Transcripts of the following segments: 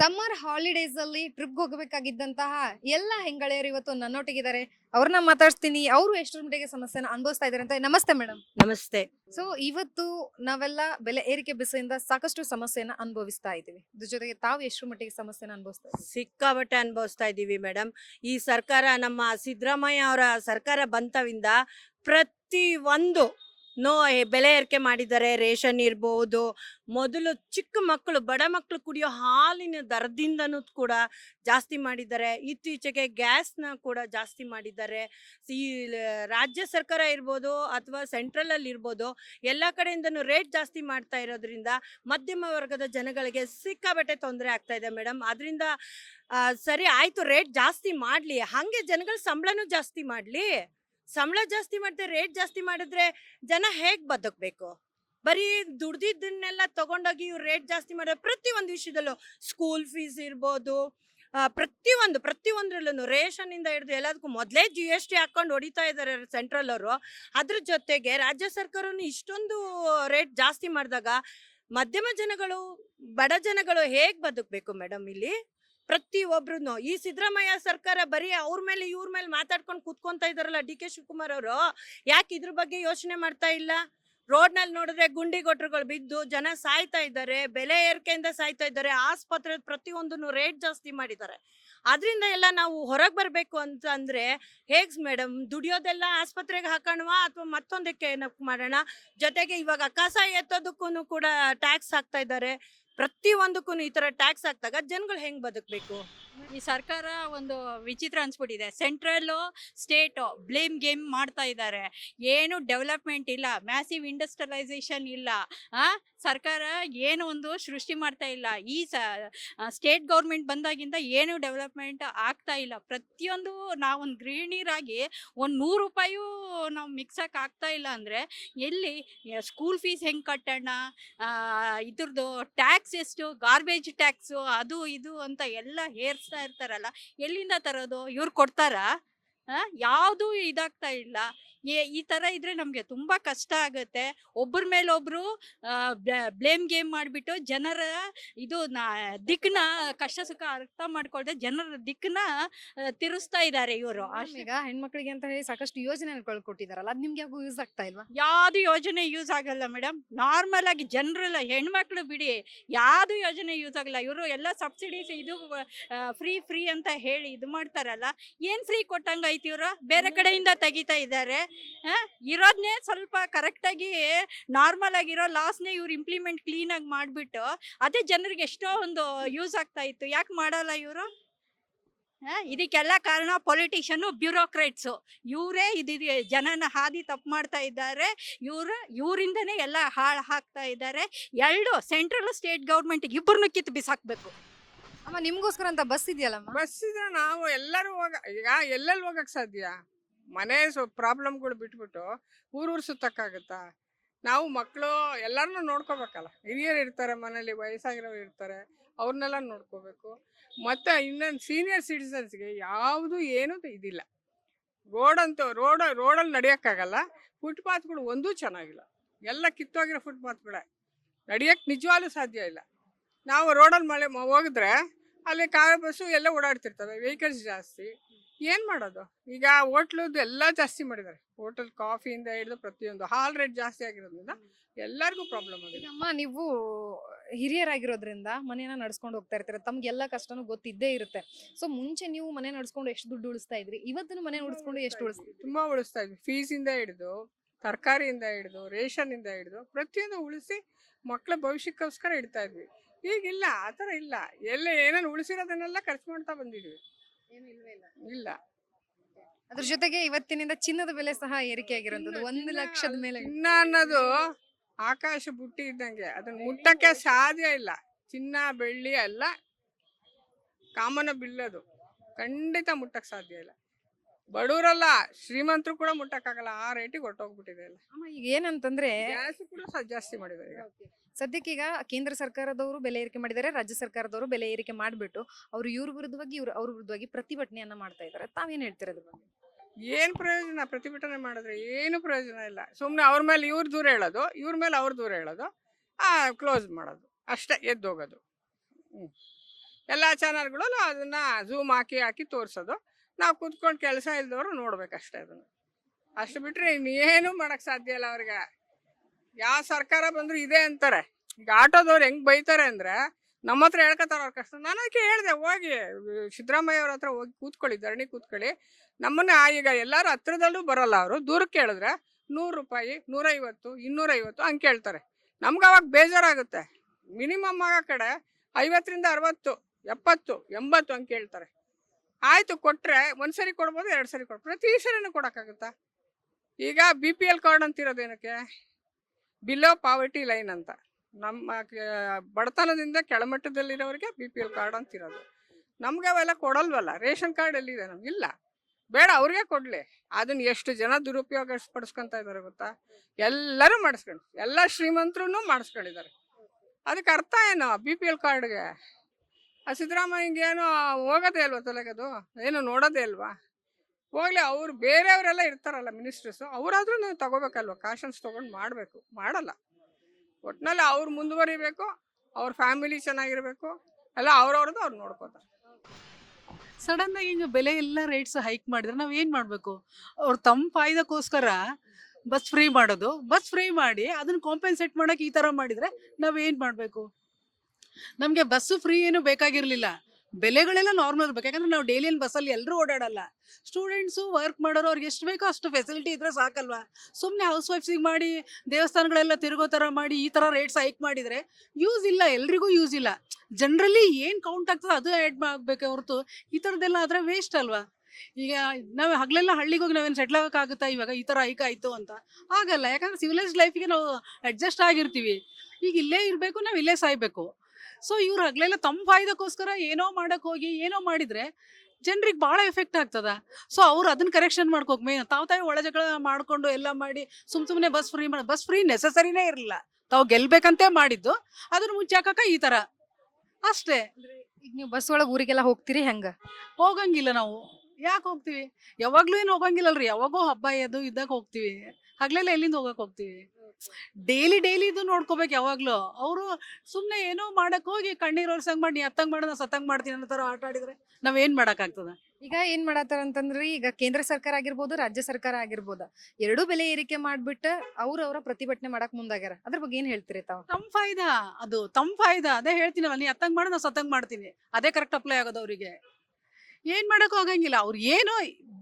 Summer holidays ಅಲ್ಲಿ trip ಹೋಗಬೇಕಾಗಿದ್ದಂತಹ ಎಲ್ಲ ಹೆಂಗಳೆಯರು ಇವತ್ತು ನನ್ನೊಟ್ಟಿಗಿದ್ದಾರೆ. ಅವ್ರನ್ನ ಮಾತಾಡ್ತೀನಿ ಅವರು ಎಷ್ಟು ಮಟ್ಟಿಗೆ ಸಮಸ್ಯೆನ ಅನುಭವಿಸ್ತಾ ಇದಾರೆ ಅಂತ ನಮಸ್ತೆ ಮೇಡಮ್ ನಮಸ್ತೆ. ಸೊ ಇವತ್ತು ನಾವೆಲ್ಲ ಬೆಲೆ ಏರಿಕೆ ಬಿಸಿಯಿಂದ ಸಾಕಷ್ಟು ಸಮಸ್ಯೆನ ಅನುಭವಿಸ್ತಾ ಇದ್ದೀವಿ. ಇದ್ರ ಜೊತೆಗೆ ತಾವು ಎಷ್ಟು ಮಟ್ಟಿಗೆ ಸಮಸ್ಯೆನ ಅನುಭವಿಸ್ತಾ ಇದ್ದೀವಿ ಸಿಕ್ಕಾಬಟ್ಟೆ ಅನುಭವಿಸ್ತಾ ಇದ್ದೀವಿ ಮೇಡಮ್ ಈ ಸರ್ಕಾರ ನಮ್ಮ ಸಿದ್ದರಾಮಯ್ಯ ಅವರ ಸರ್ಕಾರ ಬಂತವಿಂದ ಪ್ರತಿ ಒಂದು ನೋ ಬೆಲೆ ಏರಿಕೆ ಮಾಡಿದ್ದಾರೆ, ರೇಷನ್ ಇರ್ಬೋದು. ಮೊದಲು ಚಿಕ್ಕ ಮಕ್ಕಳು, ಬಡ ಮಕ್ಕಳು ಕುಡಿಯೋ ಹಾಲಿನ ದರದಿಂದನೂ ಕೂಡ ಜಾಸ್ತಿ ಮಾಡಿದ್ದಾರೆ. ಇತ್ತೀಚೆಗೆ ಗ್ಯಾಸ್ನ ಕೂಡ ಜಾಸ್ತಿ ಮಾಡಿದ್ದಾರೆ. ಈ ರಾಜ್ಯ ಸರ್ಕಾರ ಇರ್ಬೋದು ಅಥವಾ ಸೆಂಟ್ರಲಲ್ಲಿ ಇರ್ಬೋದು, ಎಲ್ಲ ಕಡೆಯಿಂದನೂ ರೇಟ್ ಜಾಸ್ತಿ ಮಾಡ್ತಾ ಇರೋದ್ರಿಂದ ಮಧ್ಯಮ ವರ್ಗದ ಜನಗಳಿಗೆ ಸಿಕ್ಕಾಬಟ್ಟೆ ತೊಂದರೆ ಆಗ್ತಾ ಇದೆ ಮೇಡಮ್ ಅದರಿಂದ ಸರಿ ಆಯಿತು, ರೇಟ್ ಜಾಸ್ತಿ ಮಾಡಲಿ. ಹಾಗೆ ಜನಗಳ ಸಂಬಳನೂ ಜಾಸ್ತಿ ಮಾಡಲಿ. ಸಂಬಳ ಜಾಸ್ತಿ ಮಾಡಿದ್ರೆ ರೇಟ್ ಜಾಸ್ತಿ ಮಾಡಿದ್ರೆ ಜನ ಹೇಗೆ ಬದುಕಬೇಕು? ಬರೀ ದುಡ್ದಿದ್ದನ್ನೆಲ್ಲ ತಗೊಂಡೋಗಿ ಇವ್ರು ರೇಟ್ ಜಾಸ್ತಿ ಮಾಡಿದಾಗ ಪ್ರತಿ ಒಂದು ವಿಷಯದಲ್ಲೂ ಸ್ಕೂಲ್ ಫೀಸ್ ಇರ್ಬೋದು ಪ್ರತಿಯೊಂದು ಪ್ರತಿಯೊಂದ್ರಲ್ಲೂ ಇಂದ ಹಿಡಿದು ಎಲ್ಲದಕ್ಕೂ ಮೊದಲೇ ಜಿ ಎಸ್ ಟಿ ಹಾಕೊಂಡು ಹೊಡಿತಾ ಇದ್ದಾರೆ ಸೆಂಟ್ರಲ್ ಅವರು. ಅದ್ರ ಜೊತೆಗೆ ರಾಜ್ಯ ಸರ್ಕಾರನು ಇಷ್ಟೊಂದು ರೇಟ್ ಜಾಸ್ತಿ ಮಾಡಿದಾಗ ಮಧ್ಯಮ ಜನಗಳು, ಬಡ ಜನಗಳು ಹೇಗ್ ಬದುಕಬೇಕು ಮೇಡಮ್ ಇಲ್ಲಿ? ಪ್ರತಿ ಒಬ್ರು ಈ ಸಿದ್ದರಾಮಯ್ಯ ಸರ್ಕಾರ ಬರೀ ಅವ್ರ ಮೇಲೆ, ಇವ್ರ ಮೇಲೆ ಮಾತಾಡ್ಕೊಂಡು ಕೂತ್ಕೊಂತ ಇದಾರಲ್ಲ ಡಿ ಕೆ ಶಿವಕುಮಾರ್ ಅವರು. ಯಾಕೆ ಇದ್ರ ಬಗ್ಗೆ ಯೋಚನೆ ಮಾಡ್ತಾ ಇಲ್ಲ? ರೋಡ್ನಲ್ಲಿ ನೋಡಿದ್ರೆ ಗುಂಡಿ ಗೊಟ್ರುಗಳು ಬಿದ್ದು ಜನ ಸಾಯ್ತಾ ಇದ್ದಾರೆ, ಬೆಲೆ ಏರಿಕೆಯಿಂದ ಸಾಯ್ತಾ ಇದ್ದಾರೆ ಆಸ್ಪತ್ರೆ ಪ್ರತಿಯೊಂದನ್ನು ರೇಟ್ ಜಾಸ್ತಿ ಮಾಡಿದ್ದಾರೆ. ಅದರಿಂದ ಎಲ್ಲ ನಾವು ಹೊರಗೆ ಬರಬೇಕು ಅಂತ ಅಂದ್ರೆ ಹೇಗ್ ಮೇಡಮ್, ದುಡಿಯೋದೆಲ್ಲ ಆಸ್ಪತ್ರೆಗೆ ಹಾಕೋಣವಾ ಅಥವಾ ಮತ್ತೊಂದಕ್ಕೆ ಏನಕ್ಕೆ ಮಾಡೋಣ? ಜೊತೆಗೆ ಇವಾಗ ಕಸ ಎತ್ತೋದಕ್ಕೂ ಕೂಡ ಟ್ಯಾಕ್ಸ್ ಹಾಕ್ತಾ ಇದ್ದಾರೆ. ಪ್ರತಿಯೊಂದಕ್ಕೂ ಈ ಥರ ಟ್ಯಾಕ್ಸ್ ಹಾಕಿದಾಗ ಜನಗಳು ಹೆಂಗೆ ಬದುಕಬೇಕು? ಈ ಸರ್ಕಾರ ಒಂದು ವಿಚಿತ್ರ ಅನ್ಸ್ಬಿಟ್ಟಿದೆ. ಸೆಂಟ್ರಲ್ಲು, ಸ್ಟೇಟು ಬ್ಲೇಮ್ ಗೇಮ್ ಮಾಡ್ತಾ ಇದ್ದಾರೆ. ಏನು ಡೆವಲಪ್ಮೆಂಟ್ ಇಲ್ಲ, ಮ್ಯಾಸಿವ್ ಇಂಡಸ್ಟ್ರಿಯಲೈಸೇಷನ್ ಇಲ್ಲ ಸರ್ಕಾರ ಏನು ಒಂದು ಸೃಷ್ಟಿ ಮಾಡ್ತಾ ಇಲ್ಲ. ಈ ಸ್ಟೇಟ್ ಗೌರ್ಮೆಂಟ್ ಬಂದಾಗಿಂದ ಏನು ಡೆವಲಪ್ಮೆಂಟ್ ಆಗ್ತಾ ಇಲ್ಲ. ಪ್ರತಿಯೊಂದು ನಾವೊಂದು ಗೃಹಿಣಿಯರಾಗಿ ಒಂದು ನೂರು ರೂಪಾಯೂ ನಾವು ಮಿಕ್ಸಕ್ಕೆ ಆಗ್ತಾ ಇಲ್ಲ ಅಂದರೆ ಎಲ್ಲಿ ಸ್ಕೂಲ್ ಫೀಸ್ ಹೆಂಗೆ ಕಟ್ಟೋಣ? ಇದ್ರದ್ದು ಟ್ಯಾಕ್ಸ್ ಎಷ್ಟು? ಗಾರ್ಬೇಜ್ ಟ್ಯಾಕ್ಸು, ಅದು ಇದು ಅಂತ ಎಲ್ಲ ಇರ್ತಾರಲ್ಲ ಎಲ್ಲಿಂದ ತರೋದು? ಇವ್ರು ಕೊಡ್ತಾರಾ? ಯಾವುದು ಇದಾಗ್ತಾ ಇಲ್ಲ. ಈ ಥರ ಇದ್ರೆ ನಮಗೆ ತುಂಬಾ ಕಷ್ಟ ಆಗುತ್ತೆ. ಒಬ್ಬರ ಮೇಲೊಬ್ರು ಬ್ಲೇಮ್ ಗೇಮ್ ಮಾಡಿಬಿಟ್ಟು ಜನರ ಇದು ನಾ ದಿಕ್ಕನ್ನ ಕಷ್ಟ ಸುಖ ಅರ್ಥ ಮಾಡ್ಕೊಳ್ದೆ ಜನರ ದಿಕ್ಕನ್ನ ತಿರುಸ್ತಾ ಇದ್ದಾರೆ ಇವರು. ಈಗ ಹೆಣ್ಮಕ್ಳಿಗೆ ಅಂತ ಹೇಳಿ ಸಾಕಷ್ಟು ಯೋಜನೆಗಳು ಕೊಟ್ಟಿದಾರಲ್ಲ ಅದ್ ನಿಮ್ಗೆ ಯಾಕೂ ಯೂಸ್ ಆಗ್ತಾ ಇಲ್ವಾ? ಯಾವುದು ಯೋಜನೆ ಯೂಸ್ ಆಗಲ್ಲ ಮೇಡಮ್ ನಾರ್ಮಲ್ ಆಗಿ ಜನರಲ್ಲ ಹೆಣ್ಮಕ್ಳು ಬಿಡಿ ಯಾವುದು ಯೋಜನೆ ಯೂಸ್ ಆಗಲ್ಲ. ಇವರು ಎಲ್ಲ ಸಬ್ಸಿಡೀಸ್ ಇದು ಫ್ರೀ ಫ್ರೀ ಅಂತ ಹೇಳಿ ಇದು ಮಾಡ್ತಾರಲ್ಲ ಏನ್ ಫ್ರೀ ಕೊಟ್ಟಂಗ ಐತಿ ಇವರು? ಬೇರೆ ಕಡೆಯಿಂದ ತೆಗಿತಾ ಇದ್ದಾರೆ. ಇರೋದನ್ನೇ ಸ್ವಲ್ಪ ಕರೆಕ್ಟಾಗಿ ನಾರ್ಮಲ್ ಆಗಿರೋ ಲಾಸ್ನೇ ಇವ್ರು ಇಂಪ್ಲಿಮೆಂಟ್ ಕ್ಲೀನಾಗಿ ಮಾಡಿಬಿಟ್ಟು ಅದೇ ಜನರಿಗೆ ಎಷ್ಟೋ ಒಂದು ಯೂಸ್ ಆಗ್ತಾ ಇತ್ತು. ಯಾಕೆ ಮಾಡಲ್ಲ ಇವರು? ಇದಕ್ಕೆಲ್ಲ ಕಾರಣ ಪೊಲಿಟಿಷಿಯನ್ನು ಬ್ಯೂರೋಕ್ರೇಟ್ಸು ಇವರೇ ಇದು ಜನನ ಹಾದಿ ತಪ್ಪು ಮಾಡ್ತಾ ಇದ್ದಾರೆ. ಇವರು ಇವರಿಂದನೇ ಎಲ್ಲ ಹಾಳು ಹಾಕ್ತಾ ಇದ್ದಾರೆ. ಎರಡು ಸೆಂಟ್ರಲ್ ಸ್ಟೇಟ್ ಗೌರ್ಮೆಂಟ್ ಇಬ್ಬರನ್ನು ಕಿತ್ತು ಬಿಸಾಕ್ಬೇಕು. ಅಮ್ಮ ನಿಮ್ಗೋಸ್ಕರ ಅಂತ ಬಸ್ ಇದೆಯಲ್ಲಮ್ಮ? ಬಸ್ ಇದ್ರೆ ನಾವು ಎಲ್ಲರೂ ಹೋಗ ಈಗ ಎಲ್ಲೆಲ್ಲಿ ಹೋಗಕ್ಕೆ ಸಾಧ್ಯ? ಮನೆ ಸೊ, ಪ್ರಾಬ್ಲಮ್ಗಳು ಬಿಟ್ಬಿಟ್ಟು ಊರೂರು ಸುತ್ತಕ್ಕಾಗುತ್ತಾ? ನಾವು ಮಕ್ಕಳು ಎಲ್ಲರನ್ನೂ ನೋಡ್ಕೋಬೇಕಲ್ಲ. ಹಿರಿಯರು ಇರ್ತಾರೆ ಮನೇಲಿ ವಯಸ್ಸಾಗಿರೋರು ಇರ್ತಾರೆ, ಅವ್ರನ್ನೆಲ್ಲ ನೋಡ್ಕೋಬೇಕು. ಮತ್ತು ಇನ್ನೊಂದು ಸೀನಿಯರ್ ಸಿಟಿಸನ್ಸ್ಗೆ ಯಾವುದು ಏನೂ ಇದಿಲ್ಲ. ರೋಡಂತೂ ರೋಡ ರೋಡ್, ರೋಡಲ್ಲಿ ನಡೆಯೋಕ್ಕಾಗಲ್ಲ. ಫುಟ್ಪಾತ್ಗಳು ಒಂದೂ ಚೆನ್ನಾಗಿಲ್ಲ. ಎಲ್ಲ ಕಿತ್ತೋಗಿರೋ ಫುಟ್ಪಾತ್ಗಳೇ. ನಡೆಯೋಕ್ಕೆ ನಿಜವಾಗ್ಲೂ ಸಾಧ್ಯ ಇಲ್ಲ. ನಾವು ರೋಡಲ್ಲಿ ಮಳೆ ಹೋಗಿದ್ರೆ ಅಲ್ಲಿ ಕಾರ್ ಬಸ್ಸು ಎಲ್ಲ ಓಡಾಡ್ತಿರ್ತವೆ ವೆಹಿಕಲ್ಸ್ ಜಾಸ್ತಿ. ಏನು ಮಾಡೋದು? ಈಗ ಹೋಟ್ಲದ್ದು ಎಲ್ಲ ಜಾಸ್ತಿ ಮಾಡಿದ್ದಾರೆ. ಹೋಟೆಲ್ ಕಾಫಿಯಿಂದ ಹಿಡಿದು ಪ್ರತಿಯೊಂದು ಹಾಲ್ ರೇಟ್ ಜಾಸ್ತಿ ಆಗಿರೋದ್ರಿಂದ ಎಲ್ಲರಿಗೂ ಪ್ರಾಬ್ಲಮ್ ಆಗಿದೆ. ಅಮ್ಮ ನೀವು ಹಿರಿಯರಾಗಿರೋದ್ರಿಂದ ಮನೇನ ನಡ್ಸ್ಕೊಂಡು ಹೋಗ್ತಾ ಇರ್ತಾರೆ ತಮ್ಗೆಲ್ಲ ಕಷ್ಟನೂ ಗೊತ್ತಿದ್ದೇ ಇರುತ್ತೆ. ಸೊ ಮುಂಚೆ ನೀವು ಮನೆ ನಡ್ಸ್ಕೊಂಡು ಎಷ್ಟು ದುಡ್ಡು ಉಳಿಸ್ತಾ ಇದ್ರಿ? ಇವತ್ತಿನ ಮನೆ ಉಳಿಸ್ಕೊಂಡು ಎಷ್ಟು ಉಳಿಸ್ತೀವಿ ತುಂಬಾ ಉಳಿಸ್ತಾ ಇದ್ವಿ. ಫೀಸಿಂದ ಹಿಡಿದು ತರಕಾರಿಯಿಂದ ಹಿಡಿದು ರೇಷನ್ನಿಂದ ಹಿಡಿದು ಪ್ರತಿಯೊಂದು ಉಳಿಸಿ ಮಕ್ಕಳ ಭವಿಷ್ಯಕ್ಕೋಸ್ಕರ ಇಡ್ತಾ ಇದ್ವಿ. ಈಗಿಲ್ಲ ಆ ಥರ ಇಲ್ಲ. ಎಲ್ಲ ಏನೇನು ಉಳಿಸಿರೋದನ್ನೆಲ್ಲ ಖರ್ಚು ಮಾಡ್ತಾ ಬಂದಿದ್ವಿ ಇಲ್ಲ. ಅದ್ರ ಜೊತೆಗೆ ಇವತ್ತಿನಿಂದ ಚಿನ್ನದ ಬೆಲೆ ಸಹ ಏರಿಕೆ ಆಗಿರೋದು ಒಂದು ಲಕ್ಷದ ಮೇಲೆ. ಚಿನ್ನ ಅನ್ನೋದು ಆಕಾಶ ಬುಟ್ಟಿ ಇದ್ದಂಗೆ. ಅದನ್ನ ಮುಟ್ಟಕ್ಕೆ ಸಾಧ್ಯ ಇಲ್ಲ. ಚಿನ್ನ ಬೆಳ್ಳಿ ಅಲ್ಲ ಕಾಮನ ಬಿಲ್ಲದು. ಖಂಡಿತ ಮುಟ್ಟಕ್ ಸಾಧ್ಯ ಇಲ್ಲ. ಬಡವರಲ್ಲ ಶ್ರೀಮಂತರು ಕೂಡ ಮುಟ್ಟಕ್ಕಾಗಲ್ಲ. ಆ ರೇಟಿಗೆ ಹೊಟ್ಟೋಗ್ಬಿಟ್ಟಿದೆ ಅಲ್ಲ ಈಗ ಏನಂತಂದ್ರೆ ಗ್ಯಾಸ್ ಕೂಡ ಜಾಸ್ತಿ ಮಾಡಿದ್ದಾರೆ ಈಗ. ಸದ್ಯಕ್ಕೀಗ ಕೇಂದ್ರ ಸರ್ಕಾರದವರು ಬೆಲೆ ಏರಿಕೆ ಮಾಡಿದ್ದಾರೆ, ರಾಜ್ಯ ಸರ್ಕಾರದವರು ಬೆಲೆ ಏರಿಕೆ ಮಾಡಿಬಿಟ್ಟು ಅವರು ಇವ್ರ ವಿರುದ್ಧವಾಗಿ ಇವ್ರು ಅವ್ರ ವಿರುದ್ಧವಾಗಿ ಪ್ರತಿಭಟನೆಯನ್ನ ಮಾಡ್ತಾ ಇದ್ದಾರೆ. ತಾವೇನ್ ಹೇಳ್ತೀರ ಅದ್ರ ಬಗ್ಗೆ? ಏನು ಪ್ರಯೋಜನ ಪ್ರತಿಭಟನೆ ಮಾಡಿದ್ರೆ ಏನು ಪ್ರಯೋಜನ ಇಲ್ಲ. ಸುಮ್ಮನೆ ಅವ್ರ ಮೇಲೆ ಇವ್ರ ದೂರ ಹೇಳೋದು, ಇವ್ರ ಮೇಲೆ ಅವ್ರ ದೂರ ಹೇಳೋದು ಕ್ಲೋಸ್ ಮಾಡೋದು, ಅಷ್ಟೇ ಎದ್ದೋಗೋದು ಎಲ್ಲ ಚಾನಲ್ಗಳಲ್ಲೂ ಅದನ್ನ ಝೂಮ್ ಹಾಕಿ ಹಾಕಿ ತೋರಿಸೋದು. ನಾವು ಕೂತ್ಕೊಂಡು ಕೆಲಸ ಇಲ್ದವರು ನೋಡ್ಬೇಕಷ್ಟೇ ಅದನ್ನು. ಅಷ್ಟು ಬಿಟ್ರೆ ಇನ್ನೇನು ಮಾಡಕ್ ಸಾಧ್ಯ ಇಲ್ಲ ಅವ್ರಿಗೆ. ಯಾವ ಸರ್ಕಾರ ಬಂದ್ರು ಇದೆ ಅಂತಾರೆ. ಈಗ ಆಟೋದವ್ರು ಹೆಂಗ್ ಬೈತಾರೆ ಅಂದ್ರೆ ನಮ್ಮ ಹತ್ರ ಹೇಳ್ಕೊತಾರ ಅವ್ರ ಕಷ್ಟ. ನಾನು ಅದಕ್ಕೆ ಹೇಳಿದೆ, ಹೋಗಿ, ಸಿದ್ದರಾಮಯ್ಯ ಅವ್ರ ಹತ್ರ ಹೋಗಿ ಕೂತ್ಕೊಳ್ಳಿ, ಧರಣಿ ಕೂತ್ಕೊಳ್ಳಿ. ನಮ್ಮನ್ನ ಈಗ ಎಲ್ಲರೂ ಹತ್ರದಲ್ಲೂ ಬರಲ್ಲ ಅವರು. ದೂರಕ್ಕೆ ಕೇಳಿದ್ರೆ ನೂರು ರೂಪಾಯಿ, ನೂರೈವತ್ತು, ಇನ್ನೂರೈವತ್ತು ಹಂಗೆ ಕೇಳ್ತಾರೆ. ನಮ್ಗೆ ಅವಾಗ ಬೇಜಾರಾಗುತ್ತೆ. ಮಿನಿಮಮ್ ಆಗೋ ಕಡೆ ಐವತ್ತರಿಂದ ಅರವತ್ತು, ಎಪ್ಪತ್ತು, ಎಂಬತ್ತು ಹಂಗೆ ಕೇಳ್ತಾರೆ. ಆಯ್ತು, ಕೊಟ್ರೆ ಒಂದ್ಸರಿ ಕೊಡ್ಬೋದು, ಎರಡು ಸರಿ ಕೊಡ್ಬೋದು. ಪ್ರತಿ ಸರಿನೂ ಕೊಡೋಕ್ಕಾಗುತ್ತಾ? ಈಗ ಬಿ ಪಿ ಎಲ್ ಕಾರ್ಡ್ ಅಂತಿರೋದು ಏನಕ್ಕೆ? ಬಿಲೋ ಪಾವರ್ಟಿ ಲೈನ್ ಅಂತ. ನಮ್ಮ ಬಡತನದಿಂದ ಕೆಳಮಟ್ಟದಲ್ಲಿರೋರಿಗೆ ಬಿ ಪಿ ಎಲ್ ಕಾರ್ಡ್ ಅಂತಿರೋದು ನಮ್ಗೆ ಅವೆಲ್ಲ ಕೊಡಲ್ವಲ್ಲ? ರೇಷನ್ ಕಾರ್ಡ್ ಎಲ್ಲಿದೆ ನಮ್ಗಿಲ್ಲ ಬೇಡ, ಅವ್ರಿಗೆ ಕೊಡ್ಲಿ. ಅದನ್ನ ಎಷ್ಟು ಜನ ದುರುಪಯೋಗ ಪಡಿಸ್ಕೊಂತ ಇದಾರೆ ಗೊತ್ತಾ? ಎಲ್ಲರೂ ಮಾಡಿಸ್ಕೊಂಡು, ಎಲ್ಲ ಶ್ರೀಮಂತರು ಮಾಡಿಸ್ಕೊಂಡಿದ್ದಾರೆ. ಅದಕ್ಕೆ ಅರ್ಥ ಏನು ಬಿ ಪಿ ಎಲ್ ಕಾರ್ಡ್ಗೆ ಆ ಸಿದ್ದರಾಮಯ್ಯಂಗೆ ಏನು ಹೋಗೋದೇ ಅಲ್ವಾ ತಲೆಗದು ಏನು ನೋಡೋದೇ ಅಲ್ವಾ ಹೋಗ್ಲಿ ಅವ್ರು ಬೇರೆಯವರೆಲ್ಲ ಇರ್ತಾರಲ್ಲ ಮಿನಿಸ್ಟರ್ಸು, ಅವರಾದ್ರೂ ನೀವು ತಗೋಬೇಕಲ್ವ? ಕಾಶನ್ಸ್ ತಗೊಂಡು ಮಾಡಬೇಕು. ಮಾಡಲ್ಲ. ಒಟ್ನಲ್ಲಿ ಅವ್ರು ಮುಂದುವರಿಬೇಕು, ಅವ್ರ ಫ್ಯಾಮಿಲಿ ಚೆನ್ನಾಗಿರ್ಬೇಕು, ಎಲ್ಲ ಅವ್ರವ್ರದ್ದು ಅವ್ರು ನೋಡ್ಕೋತಾರೆ. ಸಡನ್ ಆಗಿ ಹಿಂಗೆ ಬೆಲೆ ಎಲ್ಲ ರೇಟ್ಸ್ ಹೈಕ್ ಮಾಡಿದ್ರೆ ನಾವು ಏನು ಮಾಡಬೇಕು? ಅವ್ರ ತಮ್ಮ ಫಾಯ್ದಕ್ಕೋಸ್ಕರ ಬಸ್ ಫ್ರೀ ಮಾಡೋದು. ಬಸ್ ಫ್ರೀ ಮಾಡಿ ಅದನ್ನ ಕಾಂಪೆನ್ಸೇಟ್ ಮಾಡಕ್ ಈ ತರ ಮಾಡಿದ್ರೆ ನಾವು ಏನು ಮಾಡಬೇಕು? ನಮಗೆ ಬಸ್ಸು ಫ್ರೀ ಏನು ಬೇಕಾಗಿರ್ಲಿಲ್ಲ. ಬೆಲೆಗಳೆಲ್ಲ ನಾರ್ಮಲ್ ಇರ್ಬೇಕು ಯಾಕಂದ್ರೆ ನಾವು ಡೈಲಿ ಬಸ್ಸಲ್ಲಿ ಎಲ್ಲರೂ ಓಡಾಡಲ್ಲ. ಸ್ಟೂಡೆಂಟ್ಸು ವರ್ಕ್ ಮಾಡೋರು ಅವ್ರಿಗೆ ಎಷ್ಟು ಬೇಕೋ ಅಷ್ಟು ಫೆಸಿಲಿಟಿ ಇದ್ರೆ ಸಾಕಲ್ವಾ? ಸುಮ್ಮನೆ ಹೌಸ್ ವೈಫ್ಸಿಗೆ ಮಾಡಿ, ದೇವಸ್ಥಾನಗಳೆಲ್ಲ ತಿರುಗೋ ಥರ ಮಾಡಿ, ಈ ಥರ ರೇಟ್ಸ್ ಹೈಕ್ ಮಾಡಿದ್ರೆ ಯೂಸ್ ಇಲ್ಲ, ಎಲ್ರಿಗೂ ಯೂಸ್ ಇಲ್ಲ. ಜನರಲಿ ಏನು ಕೌಂಟ್ ಆಗ್ತದೆ ಅದು ಆ್ಯಡ್ ಆಗಬೇಕೆ ಹೊರತು ಈ ಥರದ್ದೆಲ್ಲ ಆದರೆ ವೇಸ್ಟ್ ಅಲ್ವಾ? ಈಗ ನಾವು ಹಗಲೆಲ್ಲ ಹಳ್ಳಿಗೆ ಹೋಗಿ ನಾವೇನು ಸೆಟ್ಲ್ ಆಗೋಕ್ಕಾಗುತ್ತಾ ಇವಾಗ? ಈ ಥರ ಹೈಕ್ ಆಯಿತು ಅಂತ. ಆಗಲ್ಲ. ಯಾಕಂದ್ರೆ ಸಿವಿಲೈಸ್ಡ್ ಲೈಫಿಗೆ ನಾವು ಅಡ್ಜಸ್ಟ್ ಆಗಿರ್ತೀವಿ. ಈಗ ಇಲ್ಲೇ ಇರಬೇಕು, ನಾವು ಇಲ್ಲೇ ಸಾಯ್ಬೇಕು. ಸೊ ಇವ್ರು ಹಗಲೆಲ್ಲ ತಮ್ಮ ಫಾಯ್ದಕ್ಕೋಸ್ಕರ ಏನೋ ಮಾಡಕ್ಕೆ ಹೋಗಿ ಏನೋ ಮಾಡಿದ್ರೆ ಜನರಿಗೆ ಭಾಳ ಎಫೆಕ್ಟ್ ಆಗ್ತದ. ಸೊ ಅವ್ರು ಅದನ್ನ ಕರೆಕ್ಷನ್ ಮಾಡ್ಕೋಕ್ ಮೇ ತಾವು ತಾಯಿ ಒಳ ಜಗಳ ಮಾಡ್ಕೊಂಡು ಎಲ್ಲ ಮಾಡಿ ಸುಮ್ ಸುಮ್ಮನೆ ಬಸ್ ಫ್ರೀ ಮಾಡಿ ಬಸ್ ಫ್ರೀ ನೆಸಸರಿನೇ ಇರಲಿಲ್ಲ. ತಾವು ಗೆಲ್ಬೇಕಂತೆ ಮಾಡಿದ್ದು ಅದನ್ನ ಮುಚ್ಚಾಕಕ ಈ ತರ. ಅಷ್ಟೇ. ಈಗ ನೀವು ಬಸ್ ಒಳಗೆ ಊರಿಗೆಲ್ಲ ಹೋಗ್ತೀರಿ ಹೆಂಗ? ಹೋಗಂಗಿಲ್ಲ ನಾವು. ಯಾಕೆ ಹೋಗ್ತೀವಿ? ಯಾವಾಗಲೂ ಏನು ಹೋಗಂಗಿಲ್ಲಲ್ರಿ ಯಾವಾಗೋ ಹಬ್ಬ ಅದು ಇದ್ದಾಗ ಹೋಗ್ತೀವಿ. ಹಗ್ಲೆಲ್ಲ ಎಲ್ಲಿಂದ ಹೋಗಕ್ ಹೋಗ್ತೀವಿ? ಡೈಲಿ ಡೈಲಿ ಇದು ನೋಡ್ಕೋಬೇಕು ಯಾವಾಗ್ಲೂ. ಅವರು ಸುಮ್ನೆ ಏನೋ ಮಾಡಕ್ ಹೋಗಿ ಕಣ್ಣೀರ್ ಒರ್ಸಂಗ್ ಮಾಡಿ ಅತ್ತಂಗ್ ಮಾಡೋದ ಸತ್ತಂಗ್ ಮಾಡ್ತೀನಿ ಅನ್ನೋ ತರ ಆಟ ಆಡಿದ್ರೆ ನಾವ್ ಏನ್ ಮಾಡಕ್ ಆಗ್ತದ ಈಗ ಏನ್ ಮಾಡತ್ತಾರ ಅಂತಂದ್ರಿ ಈಗ ಕೇಂದ್ರ ಸರ್ಕಾರ ಆಗಿರ್ಬೋದು ರಾಜ್ಯ ಸರ್ಕಾರ ಆಗಿರ್ಬೋದು ಎರಡೂ ಬೆಲೆ ಏರಿಕೆ ಮಾಡ್ಬಿಟ್ಟು ಅವ್ರ ಅವರ ಪ್ರತಿಭಟನೆ ಮಾಡಕ್ ಮುಂದಾಗ್ಯಾರ. ಅದ್ರ ಬಗ್ಗೆ ಏನ್ ಹೇಳ್ತೀರಿ ತಾವು? ತಮ್ ಫಾಯ್ದಾ ಅದು ತಮ್ ಫಾಯ್ದಾ. ಅದೇ ಹೇಳ್ತೀನಲ್ಲ ನೀ ಅತ್ತಂಗ್ ಮಾಡು ನಾ ಸತ್ತಂಗ್ ಮಾಡ್ತೀನಿ. ಅದೇ ಕರೆಕ್ಟ್ ಅಪ್ಲೈ ಆಗೋದು ಅವರಿಗೆ. ಏನ್ ಮಾಡೋಕ್ಕೂ ಆಗಂಗಿಲ್ಲ. ಅವ್ರು ಏನೋ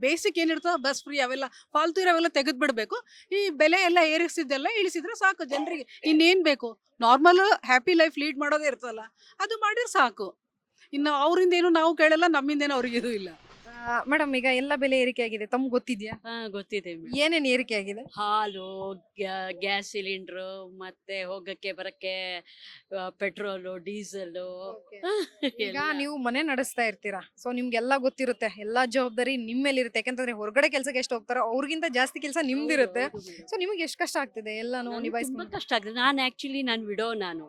ಬೇಸಿಕ್ ಏನಿರ್ತೋ ಬಸ್ ಫ್ರೀ ಅವೆಲ್ಲ, ಫಾಲ್ತು ಇರೋವೆಲ್ಲ ತೆಗೆದು ಬಿಡಬೇಕು ಈ ಬೆಲೆ ಎಲ್ಲ ಏರಿಸಿದ್ದೆಲ್ಲ ಇಳಿಸಿದ್ರೆ ಸಾಕು ಜನರಿಗೆ. ಇನ್ನೇನು ಬೇಕು? ನಾರ್ಮಲ್ ಹ್ಯಾಪಿ ಲೈಫ್ ಲೀಡ್ ಮಾಡೋದೇ ಇರ್ತಲ್ಲ ಅದು ಮಾಡಿದ್ರೆ ಸಾಕು. ಇನ್ನು ಅವರಿಂದ ಏನು ನಾವು ಕೇಳಲ್ಲ, ನಮ್ಮಿಂದೇನು ಅವ್ರಿಗೆ ಇದು ಇಲ್ಲ. ಮೇಡಮ್ ಈಗ ಎಲ್ಲ ಬೆಲೆ ಏರಿಕೆ ಆಗಿದೆ. ತಮ್ಗೆ ಗೊತ್ತಿದ್ಯಾ? ಹಾ ಗೊತ್ತಿದೆ ಏನೇನ್ ಏರಿಕೆ ಆಗಿದೆ? ಹಾಲು ಗ್ಯಾಸ್ ಸಿಲಿಂಡರ್ ಮತ್ತೆ ಹೋಗಕ್ಕೆ ಬರಕ್ಕೆ ಪೆಟ್ರೋಲು ಡೀಸೆಲ್ ಈಗ ನೀವು ಮನೆ ನಡೆಸ್ತಾ ಇರ್ತೀರಾ? ಸೊ ನಿಮ್ಗೆಲ್ಲ ಗೊತ್ತಿರುತ್ತೆ. ಎಲ್ಲಾ ಜವಾಬ್ದಾರಿ ನಿಮ್ ಮೇಲೆ ಇರುತ್ತೆ. ಯಾಕಂತಂದ್ರೆ ಹೊರಗಡೆ ಕೆಲ್ಸಕ್ಕೆ ಎಷ್ಟು ಹೋಗ್ತಾರೋ ಅವ್ರಿಗಿಂತ ಜಾಸ್ತಿ ಕೆಲಸ ನಿಮ್ದಿರುತ್ತೆ. ಸೊ ನಿಮಗೆ ಎಷ್ಟು ಕಷ್ಟ ಆಗ್ತಿದೆ? ಎಲ್ಲಾನು ತುಂಬಾ ಕಷ್ಟ ಆಗ್ತದೆ. ನಾನು ಆಕ್ಚುಲಿ ನಾನು ವಿಡೋ ನಾನು.